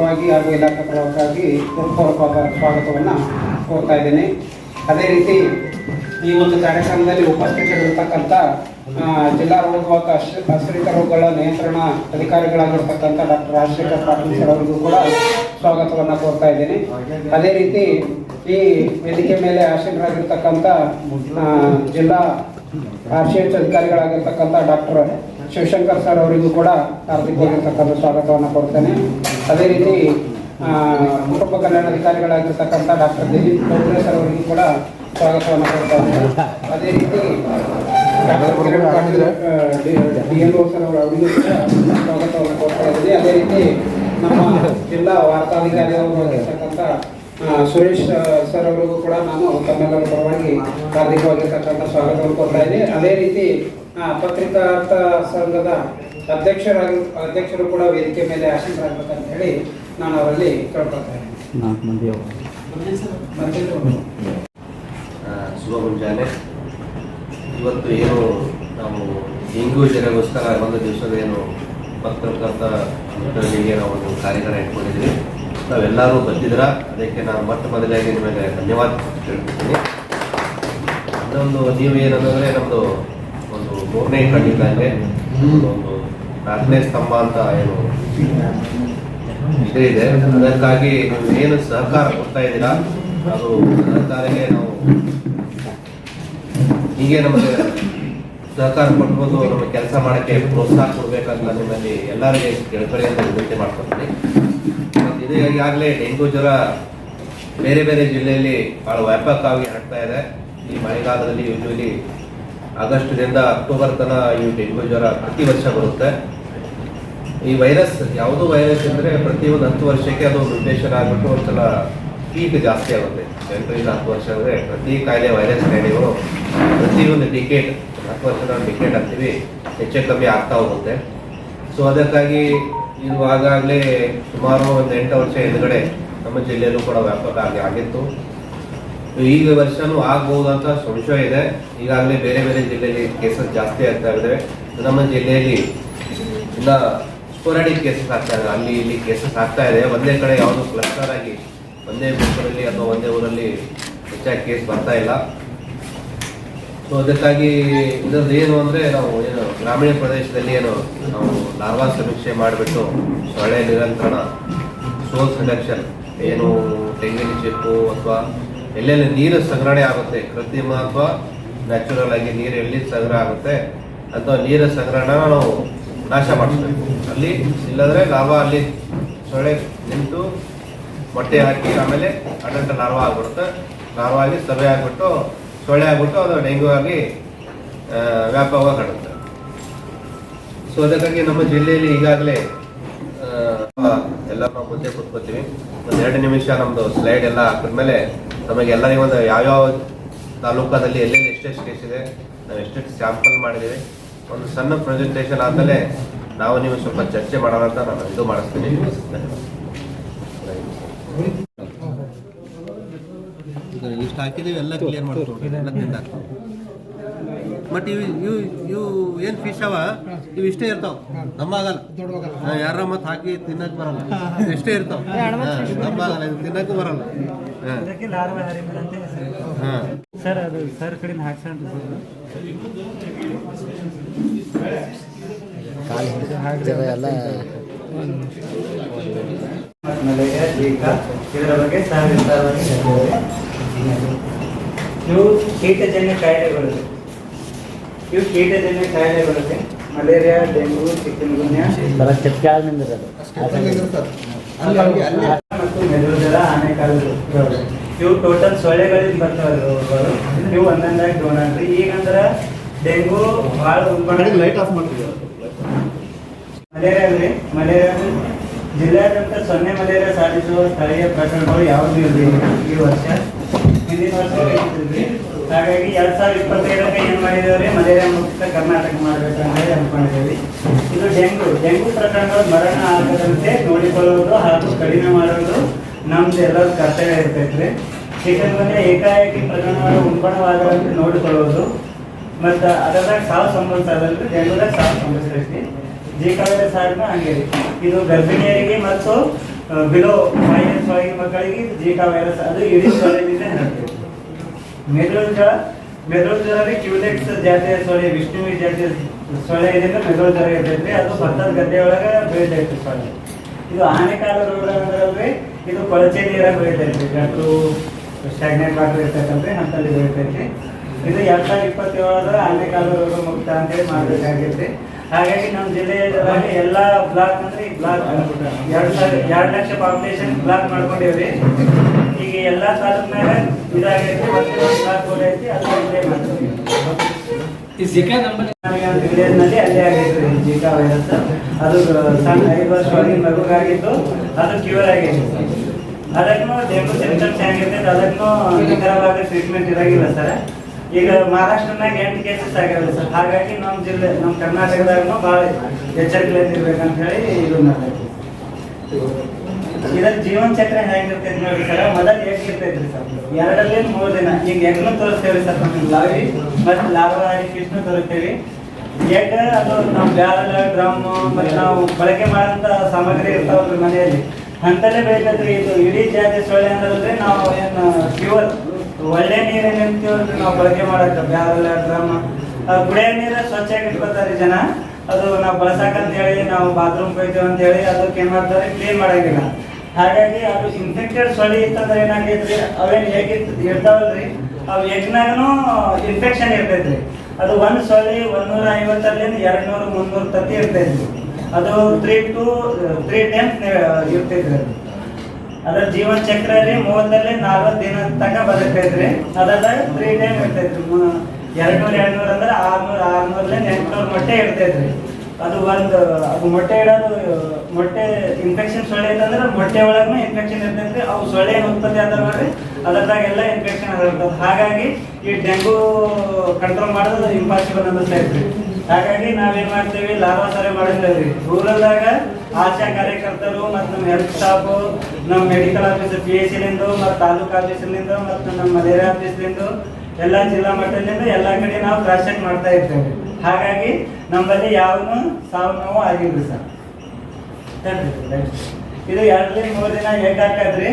ಪರವಾಗಿ ಹಾಗೂ ಇಲಾಖೆ ಪರವಾಗಿ ಪೂರ್ವಕ ಸ್ವಾಗತವನ್ನು ಕೋರ್ತಾ ಇದ್ದೇನೆ. ಅದೇ ರೀತಿ ಈ ಒಂದು ಕಾರ್ಯಕ್ರಮದಲ್ಲಿ ಉಪಸ್ಥಿತರಿರ್ತಕ್ಕಂಥ ಜಿಲ್ಲಾ ಅಶ್ರ- ಆಶ್ರಿತ ರೋಗಗಳ ನಿಯಂತ್ರಣ ಅಧಿಕಾರಿಗಳಾಗಿರ್ತಕ್ಕಂಥ ಡಾಕ್ಟರ್ ರಾಜಶೇಖರ್ ಪಾಟೀಲ್ ಸರ್ ಅವರಿಗೂ ಕೂಡ ಸ್ವಾಗತವನ್ನು ಕೋರ್ತಾ ಇದ್ದೇನೆ. ಅದೇ ರೀತಿ ಈ ವೇದಿಕೆ ಮೇಲೆ ಆಸೀನರಾಗಿರ್ತಕ್ಕಂಥ ಜಿಲ್ಲಾ ಆರ್ ಅಧಿಕಾರಿಗಳಾಗಿರ್ತಕ್ಕಂಥ ಡಾಕ್ಟರ್ ಶಿವಶಂಕರ್ ಸರ್ ಅವರಿಗೂ ಕೂಡ ಹಾರ್ದಿಕವಾಗಿರ್ತಕ್ಕಂಥ ಸ್ವಾಗತವನ್ನು ಕೊಡ್ತೇನೆ ಅದೇ ರೀತಿ ಕುಟುಂಬ ಕಲ್ಯಾಣಾಧಿಕಾರಿಗಳಾಗಿರ್ತಕ್ಕಂಥ ಡಾಕ್ಟರ್ ದಿಲೀಪ್ ಸರ್ ಅವರಿಗೂ ಕೂಡ ಸ್ವಾಗತವನ್ನು ಕೊಡ್ತಾ ಇದ್ದಾರೆ ಅದೇ ರೀತಿ ಡಿ ಎಲ್ ಓ ಸರ್ ಅವರು ಅವರಿಗೂ ಕೂಡ ಸ್ವಾಗತವನ್ನು ಕೊಡ್ತಾ ಇದ್ದೀನಿ. ಅದೇ ರೀತಿ, ನಮ್ಮ ಜಿಲ್ಲಾ ವಾರ್ತಾಧಿಕಾರಿ ಆಗಿರ್ತಕ್ಕಂಥ ಸುರೇಶ್ ಸರ್ ಅವರಿಗೂ ಕೂಡ ನಾನು ತಮ್ಮೆಲ್ಲರ ಪರವಾಗಿ ಹಾರ್ದಿಕವಾಗಿರ್ತಕ್ಕಂಥ ಸ್ವಾಗತವನ್ನು ಕೊಡ್ತಾ ಇದ್ದೀನಿ. ಅದೇ ರೀತಿ ಪತ್ರಿಕಾ ಸಂಘದ ಅಧ್ಯಕ್ಷರಾಗಿ ಅಧ್ಯಕ್ಷರು ಕೂಡ ವೇದಿಕೆ ಮೇಲೆ ಆಸೀನರಾಗಬೇಕಂತ ಹೇಳಿ ನಾನು ಅವರಲ್ಲಿ ಕೇಳ್ಕೊಳ್ತಾ ಇದ್ದೀನಿ. ಶುಭ ಮುಂಜಾನೆ. ಇವತ್ತು ಏನು ನಾವು ಡೆಂಗ್ಯೂ ಜ್ವರಗೋಸ್ಕರ ಒಂದು ದಿವಸದ ಏನು ಪತ್ರಕರ್ತ ಮಕ್ಕಳಿಗೆ ನಾವು ಒಂದು ಕಾರ್ಯಕ್ರಮ ಇಟ್ಕೊಂಡಿದ್ವಿ. ನಾವೆಲ್ಲರೂ ಬಂದಿದ್ರ ಅದಕ್ಕೆ ನಾನು ಮೊಟ್ಟ ಮೊದಲಾಗಿ ನಿಮಗೆ ಧನ್ಯವಾದ ಹೇಳ್ತೀನಿ ಅದೊಂದು ನೀವು ಏನಂದ್ರೆ ನಮ್ಮದು ಒಂದು ಮೂರನೇ ಕಣ್ಣಿದ್ದಂಗೆ ಒಂದು ನಾಲ್ಕನೇ ಸ್ತಂಭ ಅಂತ ಏನು ಇದೇ. ಅದಕ್ಕಾಗಿ ಏನು ಸಹಕಾರ ಕೊಡ್ತಾ ಇದ್ದೀರಾ? ಅದು ಸಹಕಾರಿಗೆ ನಾವು ಹೀಗೆ ನಮಗೆ ಸಹಕಾರ ಕೊಡ್ಬೋದು ನಮ್ಮ ಕೆಲಸ ಮಾಡೋಕ್ಕೆ ಪ್ರೋತ್ಸಾಹ ಕೊಡ್ಬೇಕಂತ ನಿಮ್ಮಲ್ಲಿ ಎಲ್ಲರಿಗೆ ಕೆಳಗಡೆಯಿಂದ ವಿನಂತಿ ಮಾಡ್ಕೊತೀನಿ ಮತ್ತು ಇದೇ ಈಗಾಗಲೇ ಡೆಂಗು ಜ್ವರ ಬೇರೆ ಬೇರೆ ಜಿಲ್ಲೆಯಲ್ಲಿ ಭಾಳ ವ್ಯಾಪಕವಾಗಿ ಹರಡ್ತಾ ಇದೆ. ಈ ಮಳೆಗಾಲದಲ್ಲಿ ಯೂಶುವಲಿ ಆಗಸ್ಟ್ದಿಂದ ಅಕ್ಟೋಬರ್ ತನಕ ಈ ಡೆಂಗ್ಯೂ ಜ್ವರ ಪ್ರತಿ ವರ್ಷ ಬರುತ್ತೆ. ಈ ವೈರಸ್ ಯಾವುದು ವೈರಸ್ ಅಂದರೆ ಪ್ರತಿಯೊಂದು ಹತ್ತು ವರ್ಷಕ್ಕೆ ಅದು ಮ್ಯೂಟೇಷನ್ ಆಗಿಬಿಟ್ಟು ಒಂದ್ಸಲ ಪೀಕ್ ಜಾಸ್ತಿ ಆಗುತ್ತೆ. ಎಂಟರಿಂದ ಹತ್ತು ವರ್ಷ ಅಂದರೆ ಪ್ರತಿ ಕಾಯಿಲೆ ವೈರಸ್ ಕಾಯಿಲೆಗಳು ಪ್ರತಿಯೊಂದು ಟಿಕೆಟ್ ಹತ್ತು ವರ್ಷದ ಟಿಕೆಟ್ ಅಂತೀವಿ, ಹೆಚ್ಚು ಕಮ್ಮಿ ಆಗ್ತಾ ಹೋಗುತ್ತೆ. ಸೊ ಅದಕ್ಕಾಗಿ ಇದು ಆಗಾಗಲೇ ಸುಮಾರು ಒಂದು ಎಂಟು ವರ್ಷ ಎದುರುಗಡೆ ನಮ್ಮ ಜಿಲ್ಲೆಯಲ್ಲೂ ಕೂಡ ವ್ಯಾಪಕ ಆಗಿ ಆಗಿತ್ತು. ಈಗ ವರ್ಷನೂ ಅಂತ ಸಂಶಯ ಇದೆ. ಈಗಾಗಲೇ ಬೇರೆ ಬೇರೆ ಜಿಲ್ಲೆಯಲ್ಲಿ ಕೇಸಸ್ ಜಾಸ್ತಿ ಆಗ್ತಾ ಇದ್ದಾವೆ ನಮ್ಮ ಜಿಲ್ಲೆಯಲ್ಲಿ ಇನ್ನ ಸ್ಪೋರಾಡಿಕ್ ಕೇಸಸ್ ಆಗ್ತಾ ಇದೆ ಅಲ್ಲಿ ಇಲ್ಲಿ ಕೇಸಸ್ ಆಗ್ತಾ ಇದೆ. ಒಂದೇ ಕಡೆ ಯಾವುದು ಕ್ಲಸ್ಟರ್ ಆಗಿ ಒಂದೇ ಊರಲ್ಲಿ ಅಥವಾ ಒಂದೇ ಊರಲ್ಲಿ ಹೆಚ್ಚಾಗಿ ಕೇಸ್ ಬರ್ತಾ ಇಲ್ಲ. ಸೊ ಅದಕ್ಕಾಗಿ ಇದರದ್ದು ಏನು ಅಂದರೆ ನಾವು ಏನು ಗ್ರಾಮೀಣ ಪ್ರದೇಶದಲ್ಲಿ ಏನು ನಾವು ಲಾರ್ವಾ ಸಮೀಕ್ಷೆ ಮಾಡಿಬಿಟ್ಟು ಸೊಳ್ಳೆ ನಿರಂತರ ಸೋಲ್ ಸೆಲೆಕ್ಷನ್ ಏನು ತೆಂಗಿನ ಚಿಪ್ಪು ಅಥವಾ ಎಲ್ಲೆಲ್ಲಿ ನೀರು ಸಂಗ್ರಹಣೆ ಆಗುತ್ತೆ? ಕೃತ್ರಿಮ ಅಥವಾ ನ್ಯಾಚುರಲ್ ಆಗಿ ನೀರು ಎಲ್ಲಿ ಸಂಗ್ರಹ ಆಗುತ್ತೆ? ಅಥವಾ ನೀರ ಸಂಗ್ರಹಣ ನಾವು ನಾಶ ಮಾಡಿಸ್ಬೇಕು ಅಲ್ಲಿ ಇಲ್ಲದ್ರೆ ಲಾಭ ಅಲ್ಲಿ ಸೊಳ್ಳೆ ನಿಂತು ಮೊಟ್ಟೆ ಹಾಕಿ ಆಮೇಲೆ ಅಡಂಟ ಲಾರ್ವ ಆಗ್ಬಿಡುತ್ತೆ. ಲಾರ್ವ ಆಗಿ ಸಭೆ ಆಗ್ಬಿಟ್ಟು ಸೊಳ್ಳೆ ಆಗ್ಬಿಟ್ಟು ಅದು ಡೆಂಗು ಆಗಿ ವ್ಯಾಪಕವಾಗಿ ಹರಡುತ್ತೆ ಸೊ ಅದಕ್ಕಾಗಿ ನಮ್ಮ ಜಿಲ್ಲೆಯಲ್ಲಿ ಈಗಾಗಲೇ ಎಲ್ಲ ನಾವು ಮುಂದೆ ಕೂತ್ಕೋತೀವಿ ಒಂದು ಎರಡು ನಿಮಿಷ ನಮ್ಮದು ಸ್ಲೈಡ್ ಎಲ್ಲ ಹಾಕಿದ್ಮೇಲೆ ನಮಗೆ ಎಲ್ಲರಿಗೂ ಒಂದು ಯಾವ್ಯಾವ ತಾಲೂಕದಲ್ಲಿ ಎಲ್ಲೆಲ್ಲಿ ಎಷ್ಟೆಷ್ಟು ಕೇಸ್ ಇದೆ, ನಾವು ಎಷ್ಟೆಷ್ಟು ಸ್ಯಾಂಪಲ್ ಮಾಡಿದ್ದೀವಿ ಒಂದು ಸಣ್ಣ ಪ್ರೆಸೆಂಟೇಷನ್ ಆದಮೇಲೆ ನಾವು ನೀವು ಸ್ವಲ್ಪ ಚರ್ಚೆ ಮಾಡೋಣ ಅಂತ ನಾನು ಇದು ಮಾಡಿಸ್ತೀನಿ. ಇಷ್ಟು ಹಾಕಿದೀವಿ, ಎಲ್ಲ ಕ್ಲಿಯರ್ ಮಾಡ್ಕೊಂಡು ಬಟ್ ಇವು ಇವು ಇವು ಏನು ಫಿಶ್ ಅವ? ಇವು ಇಷ್ಟೇ ಇರ್ತಾವ. ನಮ್ಮಾಗಲ್ಲ ಯಾರ ಮತ್ತೆ ಹಾಕಿ ತಿನ್ನಕ್ ಬರಲ್ಲ. ಇಷ್ಟೇ ಇರ್ತಾವ. ನಮ್ಮಾಗಲ್ಲ ಆಗಲ್ಲ ಇದು ತಿನ್ನಕ್ಕೂ ಬರಲ್ಲ ಸರ್ ಅದು ಸರ್ ಕಡೆ ಹಾಕ್ಸಂತ ಜರ ಎಲ್ಲ ಜೀಕ ಇದರ ಬಗ್ಗೆ ಸಹ ವಿಸ್ತಾರವಾಗಿ ಹೇಳ್ತೇವೆ ಇವು ಕೀಟಜನ್ಯ ಕಾಯಿಲೆಗಳು ಇವು ಕೀಟಜನ್ಯ ಬರುತ್ತೆ ಮಲೇರಿಯಾ ಡೆಂಗು ಚಿಕನ್ಗುನ್ಯಾ ಬರ ಕೆಟ್ಟ ನಿಂದಿರೋದು ಮತ್ತು ಮೆದುಳು ಆನೆಕಾಲು ಇವು ಟೋಟಲ್ ಸೊಳ್ಳೆಗಳಿಂದ ಬರ್ತಾವೆ ರೋಗಗಳು. ಇವು ಒಂದೊಂದಾಗಿ ಡೋನಾಡ್ರಿ ಈಗಂದ್ರೆ ಡೆಂಗು ಭಾಳ ಲೈಟ್ ಆಫ್ ಮಾಡ್ತೀವಿ ಮಲೇರಿಯಾ ಅಂದ್ರೆ ಮಲೇರಿಯಾ ಜಿಲ್ಲೆಯಾದ್ಯಂತ ಸೊನ್ನೆ ಮಲೇರಿಯಾ ಸಾಧಿಸುವ ಸ್ಥಳೀಯ ಪ್ರಕರಣಗಳು ಯಾವುದೂ ಇರಲಿಲ್ಲ ಈ ವರ್ಷ? ಹಿಂದಿನ ವರ್ಷ ಹಾಗಾಗಿ ಎರಡ್ ಸಾವಿರದ ಇಪ್ಪತ್ತೈದಕ್ಕೆ ಏನು ಮಾಡಿದೇವ್ರಿ? ಮಲೇರಿಯಾ ಮುಕ್ತ ಕರ್ನಾಟಕ ಮಾಡ್ಬೇಕಂತ ಹೇಳಿ ಅನ್ಕೊಂಡಿದ್ದೀವಿ. ಇದು ಡೆಂಗು. ಡೆಂಗು ಪ್ರಕರಣಗಳು ಮರಣ ಆಗದಂತೆ ನೋಡಿಕೊಳ್ಳೋದು ಹಾಗೂ ಕಡಿಮೆ ಮಾಡೋದು ನಮ್ದು ಎಲ್ಲರ ಕರ್ತವ್ಯ ಇರ್ತೈತ್ರಿ. ಚಿಕನ್ ಏಕಾಏಕಿ ಪ್ರಕರಣಗಳು ಉಲ್ಬಣವಾಗದಂತೆ ನೋಡಿಕೊಳ್ಳೋದು ಮತ್ತು ಅದರದಾಗ ಸಾವು ಸಂಭವಿಸೋದಲ್ರಿ ಡೆಂಗುದಾಗ ಸಾವು ಸಂಭವಿಸ್ತೈತಿ ಜೀಕಾವೇರಿ ಸಾರಿನ ಹಂಗೆ ಇದು ಗರ್ಭಿಣಿಯರಿಗೆ ಮತ್ತು ಬಿಲೋ ಫೈವ್ ಒಳಗಿನ ಮಕ್ಕಳಿಗೆ ಜೀಕಾ ವೈರಸ್ ಅದು ಇಡೀ ಸೊಳ್ಳೆಯಿಂದ ಹರಡ್ತದೆ ಮೆದುಳು ಜ್ವರ ಮೆದುಳು ಜ್ವರ ಕ್ಯೂಲೆಕ್ಸ್ ಜಾತಿಯ ಸೊಳ್ಳೆ ವಿಷ್ಣುವಿ ಜಾತಿಯ ಸೊಳ್ಳೆ ಇದರಿಂದ ಮೆದುಳು ಜ್ವರ ಇರ್ತೈತ್ರಿ ಅದು ಭತ್ತದ ಗದ್ದೆ ಒಳಗೆ ಬೆಳಿತೈತಿ ಸೊಳ್ಳೆ. ಇದು ಆನೆಕಾಲ ರೋಗ ಅಂದ್ರೆ ಇದು ಕೊಳಚೆ ನೀರಾಗ ಬೆಳಿತೈತಿ. ಗಂಟು ಸ್ಟಾಗ್ನೆಂಟ್ ವಾಟರ್ ಇರ್ತೈತಲ್ರಿ ಅಂತಲ್ಲಿ ಬೆಳಿತೈತಿ. ಇದು ಎರಡ್ ಸಾವಿರದ ಇಪ್ಪತ್ತೇಳರ ಆನೆಕಾಲ ರೋಗ ಮುಕ್ತ ಅಂತೇಳಿ ಮಾಡ್ಬೇಕಾಗೈತಿ ಹಾಗಾಗಿ ನಮ್ಮ ಜಿಲ್ಲೆಯಲ್ಲಿ ಎಲ್ಲ ಬ್ಲಾಕ್ ಅಂದ್ರೆ ಈ ಬ್ಲಾಕ್ ಎರಡು ಸಾವಿರ, ಎರಡು ಲಕ್ಷ ಪಾಪ್ಯುಲೇಷನ್ ಬ್ಲಾಕ್ ಮಾಡ್ಕೊಂಡಿವ್ರಿ. ಈಗ ಎಲ್ಲ ತಾಲೂಕ್ನಾಗ ಇದಾಗೈತಿ ಐತಿ ಅದು ಮಾಡ್ತೀವಿ ನನಗೆ ಒಂದು ವಿಲೇಜ್ನಲ್ಲಿ ಅಲ್ಲೇ ಆಗೈತ್ರಿ ಜೀಕಾ ವೈರಸ್ ಅದು ಸಣ್ಣ ಐದು ವರ್ಷ ಒಳಗಿನ ಮಗುಗಾಗಿತ್ತು ಅದು ಕ್ಯೂರ್ ಆಗೈತಿ ಅದಕ್ಕೂ ಡೆಂಗು ಸಿಂಪ್ಟಮ್ಸ್ ಹೆಂಗಿರ್ತೈತೆ ಅದಕ್ಕೂ ನಿಖರವಾದ ಟ್ರೀಟ್ಮೆಂಟ್ ಇರಾಗಿಲ್ಲ ಸರ್ ಈಗ ಮಹಾರಾಷ್ಟ್ರನಾಗ ಎಂಟು ಕೇಸಸ್ ಆಗ್ಯಾವ ಸರ್ ಹಾಗಾಗಿ ನಮ್ಮ ಜಿಲ್ಲೆ ನಮ್ಮ ಕರ್ನಾಟಕದಾಗೂ ಭಾಳ ಎಚ್ಚರಿಕೆಯಿಂದ ಇರ್ಬೇಕಂತ ಹೇಳಿ ಇದು ಮಾಡೈತಿ ಇದ್ರ ಜೀವನ ಚಕ್ರ ಹೆಂಗಿರ್ತೈತಿ ನೋಡಿ ಸರ್? ಮೊದಲ ಎಷ್ಟು ಇರ್ತೈತ್ರಿ ಸರ್. ಎರಡಲ್ಲಿ ಮೂರು ದಿನ. ಈಗ ಎಗ್ನು ತೋರಿಸ್ತೇವೆ ಸರ್ ನಮ್ಗೆ ಲಾವಿ ಮತ್ತೆ ಲಾಭದಾರಿ ಫಿಶ್ನು ತೋರಿಸ್ತೇವೆ ಎಗ್ ಅದು ನಾವು ಬ್ಯಾರಲ್ ಡ್ರಮ್ ಮತ್ತೆ ನಾವು ಬಳಕೆ ಮಾಡಂತ ಸಾಮಗ್ರಿ ಇರ್ತಾವಲ್ರಿ ಮನೆಯಲ್ಲಿ. ಅಂತಲೇ ಬೆಳಿತೈತ್ರಿ. ಇದು ಇಡೀ ಜಾತಿ ಸೊಳ್ಳೆ ಅಂದ್ರೆ ನಾವು ಏನು ಪ್ಯೂರ್ ಒಳ್ಳೆ ನೀರಿನ ನಾವು ಬಳಕೆ ಮಾಡಕ್ಕೆ. ಬ್ಯಾರಲ್ ಡ್ರಮ್ ಕುಡಿಯೋ ನೀರ ಸ್ವಚ್ಛಾಗಿ ಇಟ್ಕೊತಾರೆ ಜನ. ಅದು ನಾವು ಬಳಸಕಂತ ಹೇಳಿ, ನಾವು ಬಾತ್ರೂಮ್ ಹೋಯ್ತೇವೆ ಅಂತ ಹೇಳಿ, ಅದಕ್ಕೆ ಏನ್ ಮಾಡ್ತಾರೆ? ಕ್ಲೀನ್ ಮಾಡಂಗಿಲ್ಲ. ಹಾಗಾಗಿ ಅದು ಇನ್ಫೆಕ್ಟೆಡ್ ಸೊಳ್ಳೆ ಇತ್ತಂದ್ರೆ ಏನಾಗೈತ್ರಿ ಅವೇನ್ ಹೇಗಿತ್ತು ಇರ್ತಾವಲ್ರಿ? ಅವು ಎಗ್ನಾಗನು ಇನ್ಫೆಕ್ಷನ್ ಇರ್ತೈತ್ರಿ. ಅದು ಒಂದು ಸೊಳ್ಳೆ ಒಂದೂರ ಐವತ್ತರಿಂದ ಎರಡು ನೂರು ಮುನ್ನೂರು ತತ್ತಿ ಇರ್ತೈತ್ರಿ. ಅದು ತ್ರೀ ಟು ತ್ರೀ ಟೈಮ್ಸ್ ಇರ್ತೈತ್ರಿ ಅದು. ಅದ್ರ ಜೀವನ ಚಕ್ರ ರೀ ಮೂವತ್ತಲ್ಲಿ ನಾಲ್ವತ್ತು ದಿನ ತನಕ ಬದುಕೈತ್ರಿ. ಅದ್ರದಾಗ ತ್ರೀ ಟೈಮ್ ಇರ್ತೈತ್ರಿ. ಎರಡು ನೂರು ಎರಡ್ ನೂರ ಅಂದ್ರೆ ಆರ್ನೂರ ಆರ್ನೂರ್ಲಿಂದ ಎಂಟುನೂರು ಮೊಟ್ಟೆ ಇರ್ತೈತ್ರಿ. ಅದು ಒಂದು, ಅದು ಮೊಟ್ಟೆ ಇಡೋದು, ಮೊಟ್ಟೆ ಇನ್ಫೆಕ್ಷನ್ ಸೊಳ್ಳೆ ಇತ್ತಂದ್ರೆ ಮೊಟ್ಟೆ ಒಳಗೂ ಇನ್ಫೆಕ್ಷನ್ ಇರ್ತಂದ್ರೆ ಅವು ಸೊಳ್ಳೆ ಹೋಗ್ತದೆ ನೋಡ್ರಿ. ಅದ್ರದಾಗ ಎಲ್ಲ ಇನ್ಫೆಕ್ಷನ್ ಆಗಿರ್ತದೆ ಹಾಗಾಗಿ ಈ ಡೆಂಗು ಕಂಟ್ರೋಲ್ ಮಾಡೋದು ಇಂಪಾಸಿಬಲ್ ಅನ್ನಿಸ್ತೈತ್ರಿ ಹಾಗಾಗಿ ನಾವೇನ್ ಮಾಡ್ತೀವಿ, ಲಾರ್ವಾ ಸರಿ ಮಾಡಿದ್ದೇವ್ರಿ ರೂರಲ್ದಾಗ ಆಶಾ ಕಾರ್ಯಕರ್ತರು ಮತ್ತು ನಮ್ಮ ಹೆಲ್ತ್ ಸ್ಟಾಫ್ ನಮ್ಮ ಮೆಡಿಕಲ್ ಆಫೀಸ್ ಪಿ ಎಸ್ ಸಿಲಿಂದು ಮತ್ತು ತಾಲೂಕು ಆಫೀಸಿನಿಂದ ಮತ್ತು ನಮ್ಮ ಮಲೇರಿಯಾ ಆಫೀಸ್ಲಿಂದ ಎಲ್ಲ ಜಿಲ್ಲಾ ಮಟ್ಟದಿಂದ ಎಲ್ಲ ಕಡೆ ನಾವು ಕ್ರಾಸ್ ಮಾಡ್ತಾ ಇರ್ತೇವೆ ಹಾಗಾಗಿ ನಮ್ಮಲ್ಲಿ ಯಾವನು ಸಾವು ನೋವು ಆಗಿಲ್ಲ ಸರ್. ಇದು ಎರಡರಿಂದ ಮೂರು ದಿನ ಎಗ್ ಹಾಕದ್ರಿ